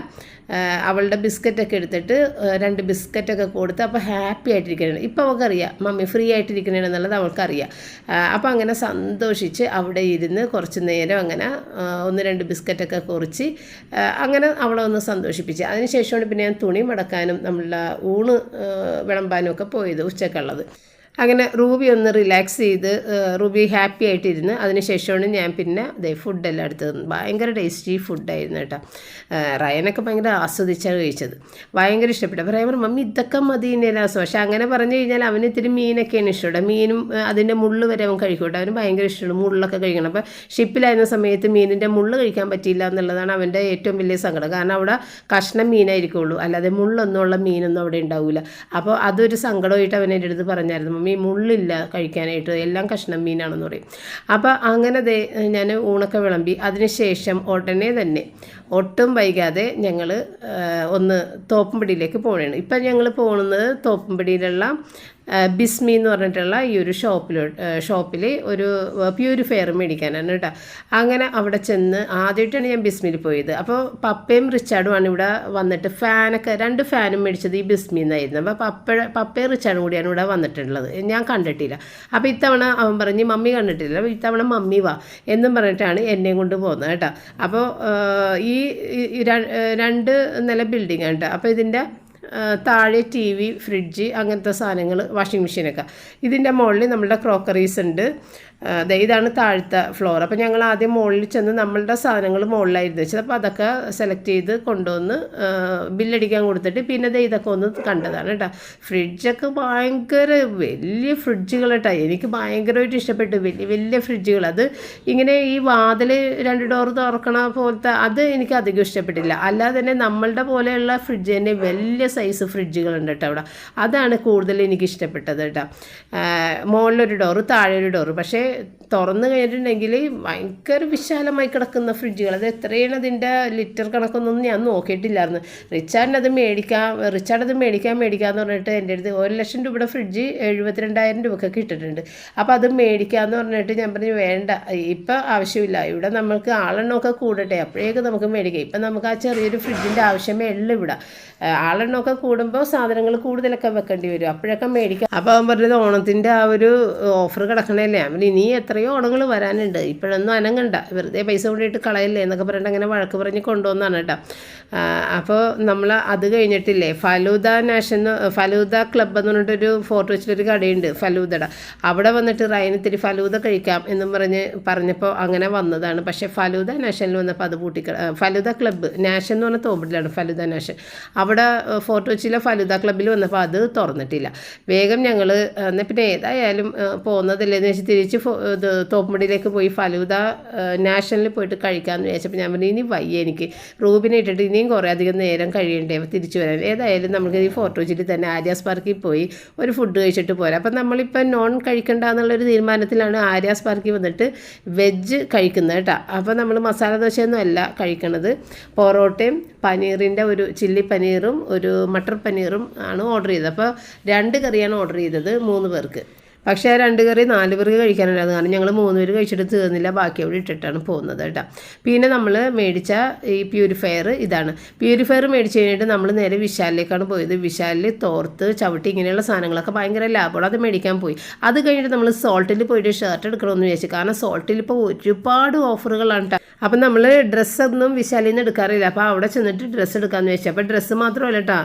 അവളുടെ ബിസ്ക്കറ്റൊക്കെ എടുത്തിട്ട് രണ്ട് ബിസ്ക്കറ്റൊക്കെ കൊടുത്ത് അപ്പോൾ ഹാപ്പി ആയിട്ടിരിക്കണേ. ഇപ്പോൾ അവൾക്കറിയാം മമ്മി ഫ്രീ ആയിട്ടിരിക്കണേ എന്നുള്ളത് അവൾക്കറിയാം. അപ്പോൾ അങ്ങനെ സന്തോഷിച്ച് അവിടെ ഇരുന്ന് കുറച്ച് നേരം അങ്ങനെ ഒന്ന് രണ്ട് ബിസ്ക്കറ്റൊക്കെ കുറിച്ച് അങ്ങനെ അവളെ ഒന്ന് സന്തോഷിപ്പിച്ച്. അതിനുശേഷമാണ് പിന്നെ ഞാൻ തുണി മടക്കാനും നമ്മളുടെ ഊണ് വിളമ്പാനും ഒക്കെ പോയത് ഉച്ചക്കുള്ളത്. അങ്ങനെ റൂബി ഒന്ന് റിലാക്സ് ചെയ്ത് റൂബി ഹാപ്പി ആയിട്ടിരുന്ന് അതിനുശേഷമാണ് ഞാൻ പിന്നെ അതേ ഫുഡെല്ലാം എടുത്തത് ഭയങ്കര ടേസ്റ്റി ഫുഡായിരുന്നു കേട്ടോ. റയനൊക്കെ ഭയങ്കര ആസ്വദിച്ചാണ് കഴിച്ചത്. ഭയങ്കര ഇഷ്ടപ്പെട്ടു. അപ്പോൾ റയൻ മമ്മി ഇതൊക്കെ മതി രസം പക്ഷെ അങ്ങനെ പറഞ്ഞു കഴിഞ്ഞാൽ അവന് ഇത്തിരി മീനൊക്കെയാണ് ഇഷ്ടം മീനും അതിന്റെ മുള്ള് വരെ അവൻ കഴിക്കൂട്ടോ അവന് ഭയങ്കര ഇഷ്ടമാണ് മുള്ളൊക്കെ കഴിക്കണം. അപ്പോൾ ഷിപ്പിലായിരുന്ന സമയത്ത് മീനിന്റെ മുള്ള് കഴിക്കാൻ പറ്റിയില്ല എന്നുള്ളതാണ് അവന്റെ ഏറ്റവും വലിയ സങ്കടം. കാരണം അവിടെ കഷ്ണം മീനായിരിക്കുള്ളൂ. അല്ലാതെ മുള്ളൊന്നുമുള്ള മീനൊന്നും അവിടെ ഉണ്ടാവില്ല. അപ്പോൾ അതൊരു സങ്കടമായിട്ട് അവൻ എന്റെ അടുത്ത് പറഞ്ഞായിരുന്നു. മമ്മി മുള്ളില്ല കഴിക്കാനായിട്ട് എല്ലാം കഷ്ണം മീനാണെന്ന് പറയും. അപ്പോൾ അങ്ങനെ ഞാൻ ഊണൊക്കെ വിളമ്പി അതിനുശേഷം ഉടനെ തന്നെ ഒട്ടും വൈകാതെ ഞങ്ങൾ ഒന്ന് തോപ്പുംപടിയിലേക്ക് പോവുകയാണ്. ഇപ്പം ഞങ്ങൾ പോകുന്നത് തോപ്പുംപടിയിലുള്ള ബിസ്മി എന്ന് പറഞ്ഞിട്ടുള്ള ഈ ഒരു ഷോപ്പിലോട്ട് ഷോപ്പിൽ ഒരു പ്യൂരിഫയർ മേടിക്കാനാണ് കേട്ടോ. അങ്ങനെ അവിടെ ചെന്ന് ആദ്യമായിട്ടാണ് ഞാൻ ബിസ്മിയിൽ പോയത്. അപ്പോൾ പപ്പയും റിച്ചാർഡുമാണ് ഇവിടെ വന്നിട്ട് ഫാനൊക്കെ രണ്ട് ഫാനും മേടിച്ചത് ഈ ബിസ്മിയിൽ നിന്നായിരുന്നു അപ്പോൾ പപ്പ പപ്പയും റിച്ചാർഡും കൂടിയാണ് ഇവിടെ വന്നിട്ടുള്ളത്. ഞാൻ കണ്ടിട്ടില്ല. അപ്പോൾ ഇത്തവണ അവൻ പറഞ്ഞ് മമ്മി കണ്ടിട്ടില്ല. അപ്പോൾ ഇത്തവണ മമ്മി വാ എന്നും പറഞ്ഞിട്ടാണ് എന്നെയും കൊണ്ട് പോകുന്നത് കേട്ടോ. അപ്പോൾ ഈ രണ്ട് നില ബിൽഡിംഗ് കേട്ടോ. അപ്പോൾ ഇതിന്റെ താഴെ ടി വി ഫ്രിഡ്ജ് അങ്ങനത്തെ സാധനങ്ങൾ വാഷിംഗ് മെഷീനൊക്കെ ഇതിന്റെ മുകളിൽ നമ്മളുടെ ക്രോക്കറീസ് ഉണ്ട്. ഇതാണ് താഴത്തെ ഫ്ലോർ അപ്പോൾ ഞങ്ങൾ ആദ്യം മുകളിൽ ചെന്ന് നമ്മളുടെ സാധനങ്ങൾ മുകളിലായിരുന്നു വെച്ചത്. അപ്പോൾ അതൊക്കെ സെലക്ട് ചെയ്ത് കൊണ്ടുവന്ന് ബില്ലടിക്കാൻ കൊടുത്തിട്ട് പിന്നെ ദേ ഇതൊക്കെ ഒന്ന് കണ്ടതാണ് കേട്ടോ. ഫ്രിഡ്ജൊക്കെ ഭയങ്കര വലിയ ഫ്രിഡ്ജുകൾ കേട്ടോ എനിക്ക് ഭയങ്കരമായിട്ട് ഇഷ്ടപ്പെട്ടു. വലിയ വലിയ ഫ്രിഡ്ജുകൾ അത് ഇങ്ങനെ ഈ വാതിൽ രണ്ട് ഡോർ തുറക്കണ പോലത്തെ അത് എനിക്ക് അധികം ഇഷ്ടപ്പെട്ടില്ല. അല്ലാതെ തന്നെ നമ്മളുടെ പോലെയുള്ള ഫ്രിഡ്ജ് തന്നെ വലിയ സൈസ് ഫ്രിഡ്ജുകളുണ്ട് കേട്ടോ അവിടെ. അതാണ് കൂടുതൽ എനിക്ക് ഇഷ്ടപ്പെട്ടത് കേട്ടോ മുകളിലൊരു ഡോറ് താഴെ ഒരു ഡോറ് പക്ഷേ തുറന്നു കഴിഞ്ഞിട്ടുണ്ടെങ്കിൽ ഭയങ്കര വിശാലമായി കിടക്കുന്ന ഫ്രിഡ്ജുകൾ. അത് എത്രയാണ് അതിന്റെ ലിറ്റർ കണക്കൊന്നും ഞാൻ നോക്കിയിട്ടില്ലായിരുന്നു. റിച്ചാർഡിന് അത് മേടിക്കാം റിച്ചാർഡ് അത് മേടിക്കാൻ മേടിക്കാമെന്ന് പറഞ്ഞിട്ട് എന്റെ അടുത്ത് ഒരു ലക്ഷം രൂപയുടെ ഫ്രിഡ്ജ് എഴുപത്തിരണ്ടായിരം രൂപയ്ക്ക് കിട്ടിയിട്ടുണ്ട്. അപ്പോൾ അത് മേടിക്കാമെന്ന് പറഞ്ഞിട്ട് ഞാൻ പറഞ്ഞു വേണ്ട ഇപ്പം ആവശ്യമില്ല. ഇവിടെ നമുക്ക് ആളെണ്ണമൊക്കെ കൂടട്ടെ. അപ്പോഴേക്കും നമുക്ക് മേടിക്കാം. ഇപ്പം നമുക്ക് ആ ചെറിയൊരു ഫ്രിഡ്ജിന്റെ ആവശ്യമേ ഉള്ളൂ ഇവിടെ. ആളെണ്ണമൊക്കെ കൂടുമ്പോൾ സാധനങ്ങൾ കൂടുതലൊക്കെ വെക്കേണ്ടി വരും. അപ്പോഴൊക്കെ മേടിക്കാം. അപ്പോൾ അവൻ പറഞ്ഞത് ഓണത്തിന്റെ ആ ഒരു ഓഫർ കിടക്കണല്ലേ അവൻ ഇനി എത്രയോ ഓണങ്ങൾ വരാനുണ്ട്. ഇപ്പോഴൊന്നും അനങ്ങണ്ട. വെറുതെ പൈസ കൂടിയിട്ട് കളയല്ലേ എന്നൊക്കെ പറഞ്ഞിട്ട് അങ്ങനെ വഴക്ക് പറഞ്ഞ് കൊണ്ടുവന്നാണ് കേട്ടോ. അപ്പോൾ നമ്മൾ അത് കഴിഞ്ഞിട്ടില്ലേ? ഫലൂദ നാഷണൽ ഫലൂദ ക്ലബ്ബ് എന്ന് പറഞ്ഞിട്ടൊരു ഫോർട്ട് വെച്ചിട്ടൊരു കടയുണ്ട് ഫലൂദയുടെ. അവിടെ വന്നിട്ട് റൈനത്തിരി ഫലൂദ കഴിക്കാം എന്നും പറഞ്ഞ് പറഞ്ഞപ്പോൾ അങ്ങനെ വന്നതാണ്. പക്ഷേ ഫലൂദ നാഷനിൽ വന്നപ്പോൾ അത് പൂട്ടി ഫലൂദ ക്ലബ്ബ് നാഷൻ എന്ന് പറഞ്ഞ തോമ്പിലാണ് ഫലൂദ നാഷൻ. അവിടെ ഫോട്ടോ കൊച്ചിയിലെ ഫലൂദ ക്ലബ്ബിൽ വന്നപ്പോൾ അത് തുറന്നിട്ടില്ല. വേഗം ഞങ്ങൾ എന്നാൽ പിന്നെ ഏതായാലും പോകുന്നതല്ലേന്ന് വെച്ച് തിരിച്ച് ഇത് പോയി ഫലൂദ നാഷണലിൽ പോയിട്ട് കഴിക്കാമെന്ന് വിചാരിച്ചപ്പോൾ ഞാൻ പറഞ്ഞു ഇനി വയ്യ എനിക്ക്. റൂബിനെ ഇട്ടിട്ട് ഇനിയും കുറേ അധികം നേരം കഴിയണ്ടേ? തിരിച്ചു വരാൻ. ഏതായാലും നമുക്ക് ഈ ഫോർട്ട് കൊച്ചിയിൽ തന്നെ ആര്യാസ് പാർക്കിൽ പോയി ഒരു ഫുഡ് കഴിച്ചിട്ട് പോരാം. അപ്പം നമ്മളിപ്പോൾ നോൺ കഴിക്കണ്ട എന്നുള്ളൊരു തീരുമാനത്തിലാണ് ആര്യാസ് പാർക്കിൽ വന്നിട്ട് വെജ് കഴിക്കുന്നത് കേട്ടോ. അപ്പോൾ നമ്മൾ മസാല ദോശയൊന്നും അല്ല കഴിക്കണത്. പൊറോട്ടയും പനീറിന്റെ ഒരു ചില്ലി പനീറും ഒരു മട്ടർ പനീറും ആണ് ഓർഡർ ചെയ്തത്. അപ്പോൾ രണ്ട് കറിയാണ് ഓർഡർ ചെയ്തത് മൂന്ന് പേർക്ക്. പക്ഷേ രണ്ട് കറി നാല് പേർക്ക് കഴിക്കാനുണ്ടായിരുന്നു. കാരണം ഞങ്ങൾ മൂന്ന് പേര് കഴിച്ചിട്ട് തീർന്നില്ല. ബാക്കി അവിടെ ഇട്ടിട്ടാണ് പോകുന്നത് കേട്ടോ. പിന്നെ നമ്മൾ മേടിച്ച ഈ പ്യൂരിഫയർ ഇതാണ്. പ്യൂരിഫയർ മേടിച്ച് കഴിഞ്ഞിട്ട് നമ്മൾ നേരെ വിശാലിലേക്കാണ് പോയത്. വിശാലിൽ തോർത്ത് ചവിട്ടി ഇങ്ങനെയുള്ള സാധനങ്ങളൊക്കെ ഭയങ്കര ലാഭമാണ്. അത് മേടിക്കാൻ പോയി. അത് കഴിഞ്ഞിട്ട് നമ്മൾ സോൾട്ടിൽ പോയിട്ട് ഷർട്ട് എടുക്കണമെന്ന് വിചാരിച്ചു. കാരണം സോൾട്ടിൽ ഇപ്പോൾ ഒരുപാട് ഓഫറുകളാണ്. അപ്പം നമ്മൾ ഡ്രസ്സൊന്നും വിശാലിൽ നിന്ന് എടുക്കാറില്ല. അപ്പോൾ അവിടെ ചെന്നിട്ട് ഡ്രസ്സ് എടുക്കാമെന്ന് വെച്ചു അപ്പോൾ ഡ്രസ്സ് മാത്രമല്ല കേട്ടോ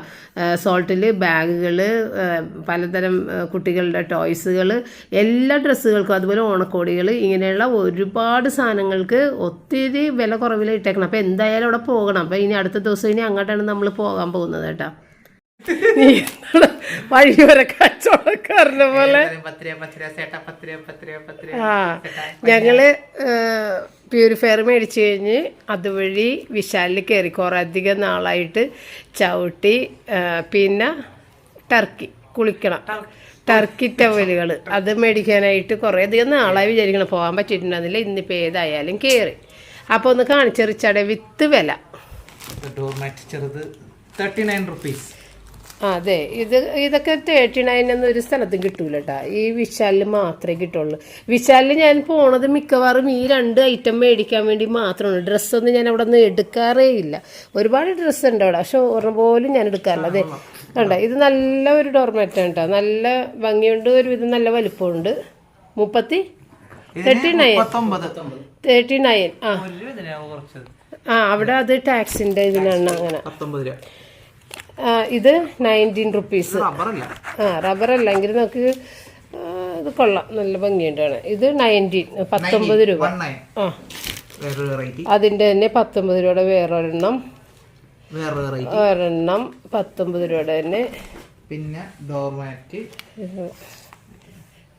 സോൾട്ടിൽ ബാഗുകൾ പലതരം കുട്ടികളുടെ ടോയ്സുകൾ എല്ലാ ഡ്രസ്സുകൾക്കും അതുപോലെ ഓണക്കോടികൾ ഇങ്ങനെയുള്ള ഒരുപാട് സാധനങ്ങൾക്ക് ഒത്തിരി വില കുറവിൽ ഇട്ടേക്കണം. അപ്പോൾ എന്തായാലും അവിടെ പോകണം. അപ്പോൾ ഇനി അടുത്ത ദിവസം ഇനി അങ്ങോട്ടാണ് നമ്മൾ പോകാൻ പോകുന്നത് കേട്ടോ. വഴിയോര കച്ചവടക്കാരനെ പോലെ. ഞങ്ങൾ പ്യൂരിഫയർ മേടിച്ച് കഴിഞ്ഞ് അതുവഴി വിശാലിൽ കയറി. കുറേ അധികം നാളായിട്ട് ചവിട്ടി പിന്നെ ടർക്കി കുളിക്കണം. ടർക്കി ടവലുകൾ അത് മേടിക്കാനായിട്ട് കുറേ അധികം നാളായി വിചാരിക്കണം പോകാൻ പറ്റിയിട്ടുണ്ടെന്നില്ല ഇന്നിപ്പോൾ ഏതായാലും കയറി. അപ്പോൾ ഒന്ന് കാണിച്ചെറിച്ചാടെ വിത്ത് വില. ചെറുത് തേർട്ടി നയൻ റുപ്പീസ് അതെ. ഇത് ഇതൊക്കെ തേർട്ടി നയൻ ഒന്നും ഒരു സ്ഥലത്തും കിട്ടൂല കേട്ടാ ഈ വിശാലിൽ മാത്രമേ കിട്ടുള്ളൂ. വിശാലിൽ ഞാൻ പോണത് മിക്കവാറും ഈ രണ്ട് ഐറ്റം മേടിക്കാൻ വേണ്ടി മാത്രമാണ്. ഡ്രസ്സൊന്നും ഞാൻ അവിടെ നിന്ന് എടുക്കാറേ ഇല്ല. ഒരുപാട് ഡ്രസ്സ് ഉണ്ട് അവിടെ. പക്ഷെ ഓർമ്മ പോലും ഞാൻ എടുക്കാറില്ല. അതെ. കണ്ട? ഇത് നല്ല ഒരു ഡോർമാറ്റാണ് കേട്ടോ നല്ല ഭംഗിയുണ്ട് ഒരു ഇത് നല്ല വലിപ്പമുണ്ട്. മുപ്പത്തി? തേർട്ടി നയൻ തേർട്ടി നയൻ ആ. ആ അവിടെ അത് ടാക്സിന്റെ ഇതിനാണ് അങ്ങനെ. പത്തൊമ്പത് രൂപ. ആ, ഇത് നയന്റീൻ റുപ്പീസ് ആ റബ്ബർ അല്ലെങ്കിൽ നമുക്ക് ഇത് കൊള്ളാം. നല്ല ഭംഗിയുണ്ട് ഇത് നയന്റീൻ പത്തൊമ്പത് രൂപ. ആ. അതിന്റെ അതിന്റെ തന്നെ പത്തൊമ്പത് രൂപയുടെ വേറൊരെണ്ണം. വേറൊരെണ്ണം ഒരെണ്ണം പത്തൊമ്പത് രൂപയുടെ തന്നെ. പിന്നെ ഡോർമാറ്റ്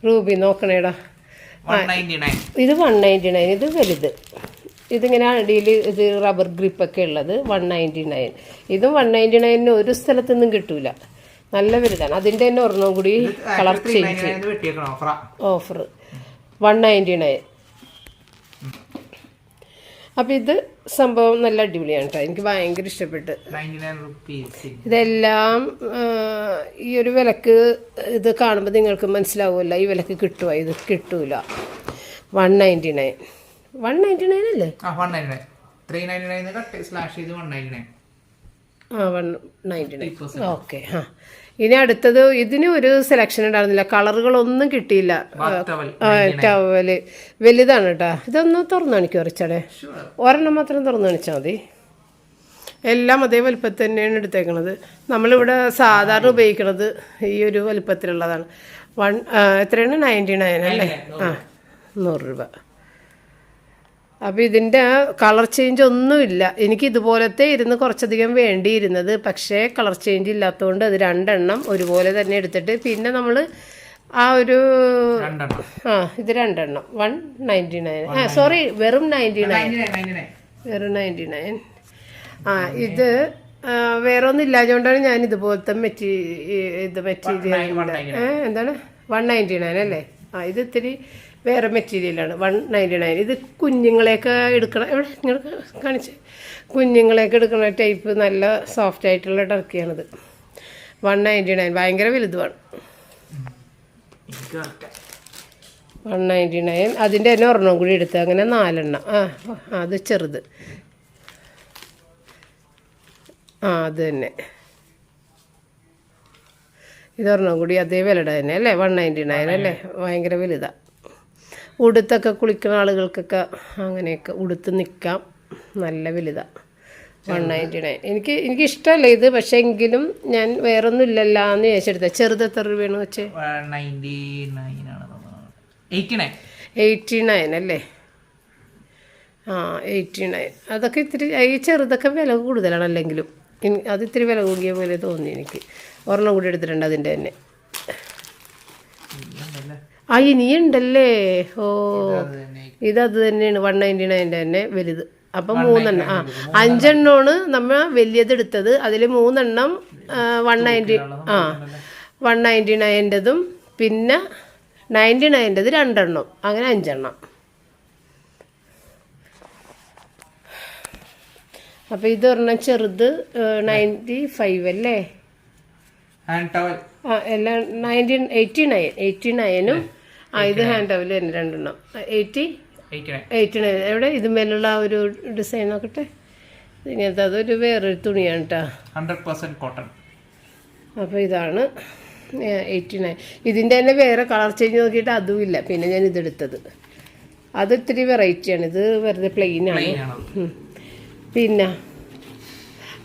റൂബി നോക്കണേടാ. ഇത് വൺ നയന്റി നയൻ ഇത് വലുത്. ഇതിങ്ങനെ അടിയിൽ ഇത് റബ്ബർ ഗ്രിപ്പൊക്കെ ഉള്ളത്. വൺ നയന്റി നയൻ ഇതും വൺ നയന്റി നയനിന് ഒരു സ്ഥലത്തൊന്നും കിട്ടൂല. നല്ല വലുതാണ്. അതിന്റെ തന്നെ ഒരെണ്ണം കൂടി colour change offer one ninety nine അപ്പം ഇത് സംഭവം നല്ല അടിപൊളിയാണ് കേട്ടോ എനിക്ക് ഭയങ്കര ഇഷ്ടപ്പെട്ട്. ഇതെല്ലാം ഈ ഒരു വിലക്ക് ഇത് കാണുമ്പോൾ നിങ്ങൾക്ക് മനസ്സിലാവുമല്ല. ഈ വിലക്ക് കിട്ടുമോ ഇത് കിട്ടൂല. One ninety nine one ninety nine അല്ലേ? ആ one ninety nine three ninety nine cut slash ചെയ്ത് വൺ നയന്റി നയൻ ആ വൺ നയന്റി നയൻ ഓക്കെ ആ ഇനി അടുത്തത് ഇതിന് ഒരു സെലക്ഷൻ ഉണ്ടായിരുന്നില്ല. കളറുകളൊന്നും കിട്ടിയില്ല. ടവൽ വലുതാണ് കേട്ടോ ഇതൊന്ന് തുറന്നു കാണിക്കും ഉറച്ചടെ ഒരെണ്ണം മാത്രം തുറന്നു കാണിച്ചാൽ മതി. എല്ലാം അതേ വലുപ്പത്തിൽ തന്നെയാണ് എടുത്തേക്കണത്. നമ്മളിവിടെ സാധാരണ ഉപയോഗിക്കുന്നത് ഈ ഒരു വലുപ്പത്തിലുള്ളതാണ്. വൺ എത്രയാണ്? നയന്റി നയൻ അല്ലേ ആ നൂറ് രൂപ. അപ്പോൾ ഇതിന്റെ കളർ ചേഞ്ച് ഒന്നുമില്ല എനിക്ക് ഇതുപോലത്തെ ഇരുന്ന് കുറച്ചധികം വേണ്ടിയിരുന്നത്. പക്ഷേ കളർ ചേഞ്ച് ഇല്ലാത്തതുകൊണ്ട് അത് രണ്ടെണ്ണം ഒരുപോലെ തന്നെ എടുത്തിട്ട് പിന്നെ നമ്മൾ ആ ഒരു ആ ഇത് രണ്ടെണ്ണം. വൺ നയന്റി നയൻ ആ സോറി വെറും നയന്റി നയൻ വെറും നയന്റി നയൻ. ആ ഇത് വേറെ ഒന്നും ഇല്ലാഞ്ഞുകൊണ്ടാണ് ഞാൻ ഇതുപോലത്തെ മെറ്റീ ഇത് മെറ്റീരിയൽ എന്താണ്? വൺ നയന്റി നയൻ അല്ലേ? ആ ഇത് ഇത്തിരി വേറെ മെറ്റീരിയലാണ്. വൺ നയന്റി നയൻ ഇത് കുഞ്ഞുങ്ങളെയൊക്കെ എടുക്കണ എവിടെ നിങ്ങൾ കാണിച്ച്? കുഞ്ഞുങ്ങളെയൊക്കെ എടുക്കണ ടൈപ്പ് നല്ല സോഫ്റ്റ് ആയിട്ടുള്ള ടർക്കിയാണിത്. വൺ നയന്റി നയൻ ഭയങ്കര വലുതുമാണ്. വൺ നയന്റി നയൻ അതിന്റെ തന്നെ ഒരെണ്ണം കൂടി എടുത്ത് അങ്ങനെ നാലെണ്ണം. ആ, അത് ചെറുത്. ആ അത് തന്നെ. ഇതൊരെണ്ണം കൂടി അതേ വിലയുടെ തന്നെ അല്ലേ? വൺ നയന്റി നയൻ അല്ലേ? ഭയങ്കര വലുതാണ് ഉടുത്തൊക്കെ കുളിക്കുന്ന ആളുകൾക്കൊക്കെ അങ്ങനെയൊക്കെ ഉടുത്ത് നിൽക്കാം നല്ല വലുതാണ് വൺ നയന്റി നയൻ എനിക്ക് എനിക്ക് ഇഷ്ടമല്ല ഇത് പക്ഷേ എങ്കിലും ഞാൻ വേറൊന്നും ഇല്ലല്ലോ എന്ന് ചോദിച്ചെടുത്ത ചെറുത് എത്ര രൂപയാണ് വെച്ചേ? എയ്റ്റി നയൻ അല്ലേ? ആ എയ്റ്റി നയൻ അതൊക്കെ ഇത്തിരി ഈ ചെറുതൊക്കെ വില കൂടുതലാണ് അല്ലെങ്കിലും അത് ഇത്തിരി വില കൂടിയ പോലെ തോന്നി എനിക്ക്. ഒരെണ്ണം കൂടി എടുത്തിട്ടുണ്ട് അതിന്റെ തന്നെ. ആ ഇനിയുണ്ടല്ലേ ഓ ഇതത് തന്നെയാണ്. വൺ നയന്റി നയന്റെ തന്നെ വലുത്. അപ്പം മൂന്നെണ്ണം. ആ അഞ്ചെണ്ണമാണ് നമ്മൾ വലിയത് എടുത്തത്. അതിൽ മൂന്നെണ്ണം വൺ നയന്റി ആ വൺ നയന്റി നയന്റെതും പിന്നെ നയന്റി നയന്റെത് രണ്ടെണ്ണം. അങ്ങനെ അഞ്ചെണ്ണം. അപ്പോൾ പറഞ്ഞാൽ ചെറുത് നയന്റി ഫൈവ് അല്ലേ? ആ എല്ലാം നയന്റീൻ എയ്റ്റി നയൻ എയ്റ്റി നയനും ആ ഇത് ഹാൻഡ് ടവൽ തന്നെ രണ്ടെണ്ണം. എയ്റ്റി എയ്റ്റി നയൻ എവിടെ? ഇതുമേലുള്ള ഒരു ഡിസൈൻ നോക്കട്ടെ. ഇങ്ങനത്തെ അതൊരു വേറൊരു തുണിയാണ് കേട്ടോ ഹൺഡ്രഡ് പെർസെന്റ് കോട്ടൺ അപ്പോൾ ഇതാണ് എയ്റ്റി നയൻ ഇതിന്റെ തന്നെ വേറെ കളർ ചേഞ്ച് നോക്കിയിട്ട് അതും ഇല്ല. പിന്നെ ഞാൻ ഇതെടുത്തത്. അത് ഇത്തിരി വെറൈറ്റിയാണ് ഇത് വെറുതെ ഉം. പിന്നെ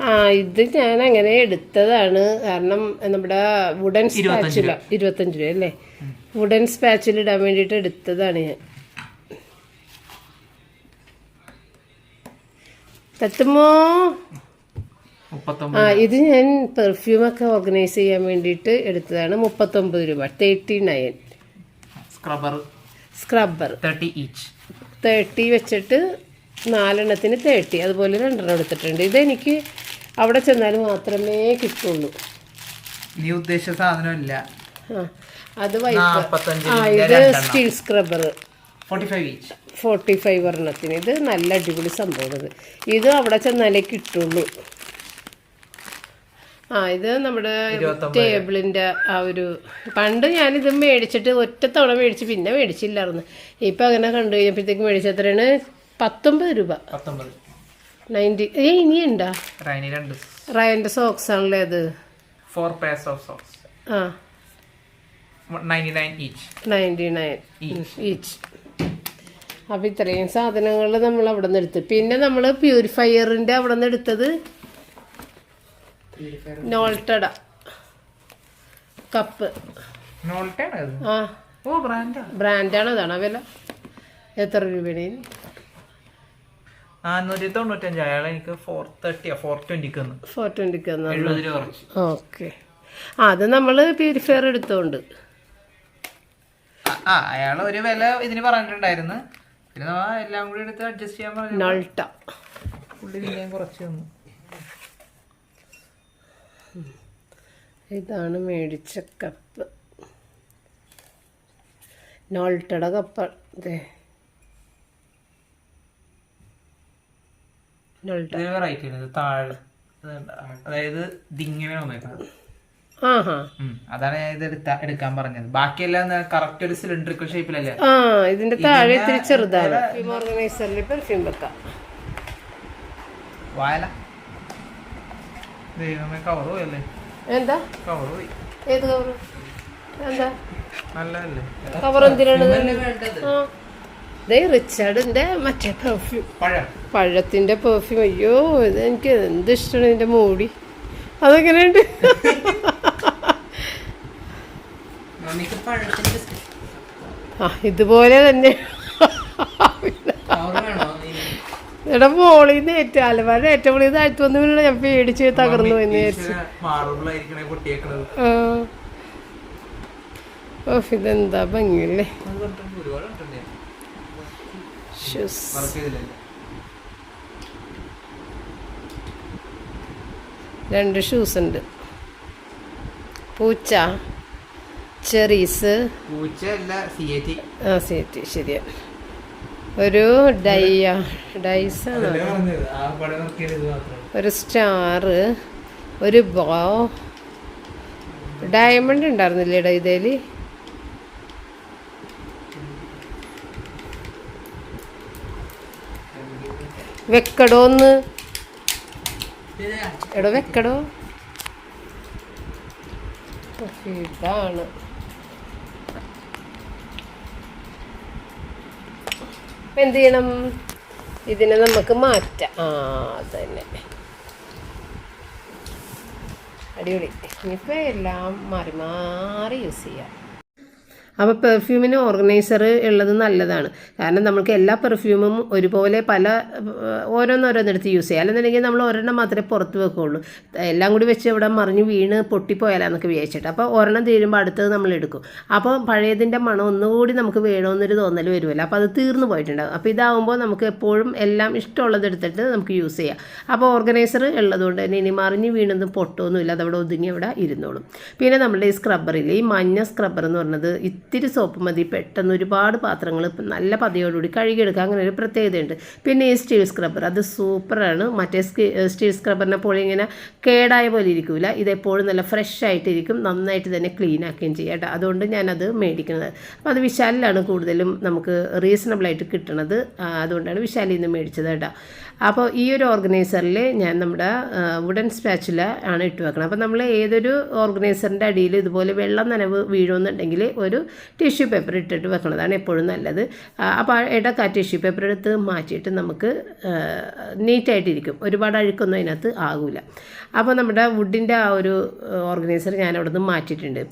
ആ ഇത് ഞാൻ അങ്ങനെ എടുത്തതാണ്. കാരണം നമ്മുടെ വുഡൻ സ്റ്റാച്ചുല ഇരുപത്തഞ്ച് രൂപ അല്ലേ? വുഡൻ സ്പാച്ചിൽ ഇടാൻ വേണ്ടിയിട്ട് എടുത്തതാണ് ഞാൻ. തത്തുമോ ആ ഇത് ഞാൻ പെർഫ്യൂമൊക്കെ ഓർഗനൈസ് ചെയ്യാൻ വേണ്ടിയിട്ട് എടുത്തതാണ്. മുപ്പത്തൊമ്പത് രൂപ. Thirty nine scrubber scrubber thirty each thirty വെച്ചിട്ട് നാലെണ്ണത്തിന് തേർട്ടി അതുപോലെ രണ്ടെണ്ണം എടുത്തിട്ടുണ്ട്. ഇതെനിക്ക് അവിടെ ചെന്നാൽ മാത്രമേ കിട്ടുള്ളൂ. നീ ഉദ്ദേശിച്ച സാധനമില്ല. അത് ആ ഇത് സ്റ്റീൽ സ്ക്രബ്ബർ ഫോർട്ടി ഫൈവ് എണ്ണത്തിന് ഇത് നല്ല അടിപൊളി സംഭവം ഇത്. അവിടെ ചെന്നാലേ കിട്ടുള്ളൂ. ആ ഇത് നമ്മുടെ ടേബിളിന്റെ ആ ഒരു പണ്ട് ഞാനിത് മേടിച്ചിട്ട് ഒറ്റത്തവണ തവണ മേടിച്ച് പിന്നെ മേടിച്ചില്ലായിരുന്നു. ഇപ്പം അങ്ങനെ കണ്ടു കഴിഞ്ഞപ്പോഴത്തേക്ക് മേടിച്ച എത്രയാണ് പത്തൊമ്പത് രൂപ. നയന്റി. ഏ ഇനിയുണ്ടോ? റയന്റെ സോക്സ് ആണല്ലേ അത്? ഫോർ പേഴ്സ് ഓഫ് സോക്സ് ആ. Ninety each. Each ninety nine each അപ്പം ഇത്രയും സാധനങ്ങൾ നമ്മൾ അവിടെ നിന്ന് എടുത്ത്. പിന്നെ നമ്മൾ പ്യൂരിഫയറിന്റെ അവിടെ നിന്ന് എടുത്തത് നോൾട്ടട കപ്പ്. നോൾട്ടാണ് അത് ആ. ഓ ബ്രാൻഡാ. ബ്രാൻഡാണ് അതാണ് വില. എത്ര രൂപയാണ് ഇതിന്? നാനൂറ്റി തൊണ്ണൂറ്റഞ്ച് അയാൾ എനിക്ക് ഫോർ തേർട്ടിയാ ഫോർ ട്വന്റിക്ക് തന്നു ഫോർ ട്വന്റിക്ക് എഴുപത് രൂപ കുറച്ച് ഓക്കെ. ആ അത് നമ്മൾ പ്യൂരിഫയർ എടുത്തോണ്ട്. ആ, അയാൾ ഒരു വില ഇതിന് പറഞ്ഞിട്ടുണ്ടായിരുന്നു. പിന്നെ നമ്മൾ എല്ലാം കൂടി എടുത്ത് അഡ്ജസ്റ്റ് ചെയ്യാൻ പറഞ്ഞു നൾട്ട. പുള്ളി പിന്നെയും കുറച്ച് തന്നു. ഇതാണ് മേടിച്ച കപ്പ്. നോൾട്ടയുടെ കപ്പ്. അതെ നോൾട്ട. വെറൈറ്റി ആണ്. ഇത് താഴെ അതായത് ദിങ്ങനെ വന്നേക്കുന്നത്. അതാണ് ഞാൻ ഇത് എടുത്ത എടുക്കാൻ പറഞ്ഞത്. ബാക്കിയെല്ലാം കറക്റ്റ് ഒരു സിലിണ്ടറിക്കൽ ഷേപ്പിലല്ലേ ആ ഇതിന്റെ താഴെ ഇത്തിരി ചെറുതാണ്. ഓർഗനൈസറിൽ പെർഫ്യൂം വെക്കാം. വായല. ദൈവമേ കവർ പോയല്ലേ? എന്താ? കവർ പോയി. ഏത് കവർ എന്താ? നല്ലതല്ലേ? കവർ എന്തിനാണ്? റിച്ചാർഡിന്റെ മറ്റേ പെർഫ്യൂം പഴം. പഴത്തിന്റെ പെർഫ്യൂം അയ്യോ ഇത് എനിക്ക് എന്ത് ഇഷ്ടമാണ് ഇതിന്റെ മൂടി? അതെങ്ങനെയുണ്ട്? ആ ഇതുപോലെ തന്നെ. എടാ മോളിൽ നിന്ന് ഏറ്റവും അലമാര ഏറ്റവും മുകളിൽ താഴ്ത്തു വന്നു വീണ ഞാൻ പേടിച്ച് തകർന്നു എന്ന് വിചാരിച്ചു. ഇതെന്താ ഭംഗിയല്ലേ? രണ്ട് ഷൂസ് ഉണ്ട്. പൂച്ച. ചെറീസ് ആ സി ടി ശരിയാ. ഒരു ഡയ്യ ഡൈസ് ഒരു സ്റ്റാറ് ഒരു ബോ. ഡയമണ്ട് ഉണ്ടായിരുന്നില്ലേടാ ഇതേൽ? വെക്കടോ ഒന്ന്. എടോ വെക്കടോ. ഇതാണ്. ഇപ്പൊ എന്ത് ചെയ്യണം ഇതിനെ നമുക്ക് മാറ്റാം. ആ അതന്നെ. അടിപൊളി. ഇനിയിപ്പോൾ എല്ലാം മാറി മാറി യൂസ് ചെയ്യാം. അപ്പോൾ പെർഫ്യൂമിന് ഓർഗനൈസർ ഉള്ളത് നല്ലതാണ്. കാരണം നമുക്ക് എല്ലാ പെർഫ്യൂമും ഒരുപോലെ പല ഓരോന്നോരോന്നെടുത്ത് യൂസ് ചെയ്യാം. അല്ലെന്നുണ്ടെങ്കിൽ നമ്മൾ ഒരെണ്ണം മാത്രമേ പുറത്ത് വെക്കുകയുള്ളൂ എല്ലാം കൂടി വെച്ച് ഇവിടെ മറിഞ്ഞ് വീണ് പൊട്ടിപ്പോയാലെന്നൊക്കെ വിചാരിച്ചിട്ട്. അപ്പോൾ ഒരെണ്ണം തീരുമ്പോൾ അടുത്തത് നമ്മൾ എടുക്കും. അപ്പോൾ പഴയതിന്റെ മണം ഒന്നുകൂടി നമുക്ക് വേണമെന്നൊരു തോന്നൽ വരുമല്ലോ. അപ്പോൾ അത് തീർന്നു പോയിട്ടുണ്ടാകും അപ്പോൾ ഇതാവുമ്പോൾ നമുക്ക് എപ്പോഴും എല്ലാം ഇഷ്ടമുള്ളത് എടുത്തിട്ട് നമുക്ക് യൂസ് ചെയ്യാം. അപ്പോൾ ഓർഗനൈസർ ഉള്ളതുകൊണ്ട് തന്നെ ഇനി മറിഞ്ഞ് വീണതും പൊട്ടൊന്നുമില്ല അതവിടെ ഒതുങ്ങി അവിടെ ഇരുന്നോളും. പിന്നെ നമ്മുടെ ഈ സ്ക്രബ്ബറിൽ ഈ മഞ്ഞ സ്ക്രബ്ബർ എന്ന് പറയുന്നത് ഇത്തിരി സോപ്പ് മതി. പെട്ടെന്ന് ഒരുപാട് പാത്രങ്ങൾ നല്ല പതിയോടുകൂടി കഴുകിയെടുക്കുക അങ്ങനെ ഒരു പ്രത്യേകതയുണ്ട്. പിന്നെ ഈ സ്റ്റീൽ സ്ക്രബ്ബർ അത് സൂപ്പറാണ്. മറ്റേ സ്റ്റീൽ സ്ക്രബ്ബറിനെ പോലെ ഇങ്ങനെ കേടായ പോലെ ഇരിക്കില്ല ഇതെപ്പോഴും നല്ല ഫ്രഷ് ആയിട്ടിരിക്കും. നന്നായിട്ട് തന്നെ ക്ലീൻ ആക്കുകയും ചെയ്യാം കേട്ടോ. അതുകൊണ്ട് ഞാനത് മേടിക്കുന്നത്. അപ്പോൾ അത് വിശാലിലാണ് കൂടുതലും നമുക്ക് റീസണബിളായിട്ട് കിട്ടണത്. അതുകൊണ്ടാണ് വിശാലിൽ നിന്ന് മേടിച്ചത് കേട്ടോ. അപ്പോൾ ഈ ഒരു ഓർഗനൈസറിൽ ഞാൻ നമ്മുടെ വുഡൻ സ്പാച്ചുല ആണ് ഇട്ട് വെക്കണം അപ്പോൾ നമ്മൾ ഏതൊരു ഓർഗനൈസറിന്റെ അടിയിൽ ഇതുപോലെ വെള്ളം നനവ് വീഴുമെന്നുണ്ടെങ്കിൽ ഒരു ടിഷ്യൂ പേപ്പർ ഇട്ടിട്ട് വെക്കണതാണ് എപ്പോഴും നല്ലത്. അപ്പോൾ ഇടയ്ക്ക് ആ ടിഷ്യൂ പേപ്പർ എടുത്ത് മാറ്റിയിട്ട് നമുക്ക് നീറ്റായിട്ടിരിക്കും. ഒരുപാട് അഴുക്കൊന്നും അതിനകത്ത് ആകില്ല അപ്പോൾ നമ്മുടെ വുഡിന്റെ ആ ഒരു ഓർഗനൈസർ ഞാൻ അവിടെ നിന്ന് മാറ്റിയിട്ടുണ്ട്.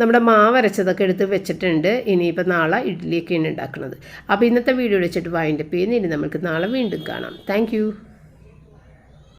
നമ്മുടെ മാവരച്ചതൊക്കെ എടുത്ത് വെച്ചിട്ടുണ്ട്. ഇനിയിപ്പോൾ നാളെ ഇഡ്ഡലിയൊക്കെയാണ് ഉണ്ടാക്കുന്നത്. അപ്പോൾ ഇന്നത്തെ വീഡിയോ വെച്ചിട്ട് വൈൻഡപ്പ് ചെയ്യുന്ന. ഇനി നമുക്ക് നാളെ വീണ്ടും കാണാം. താങ്ക്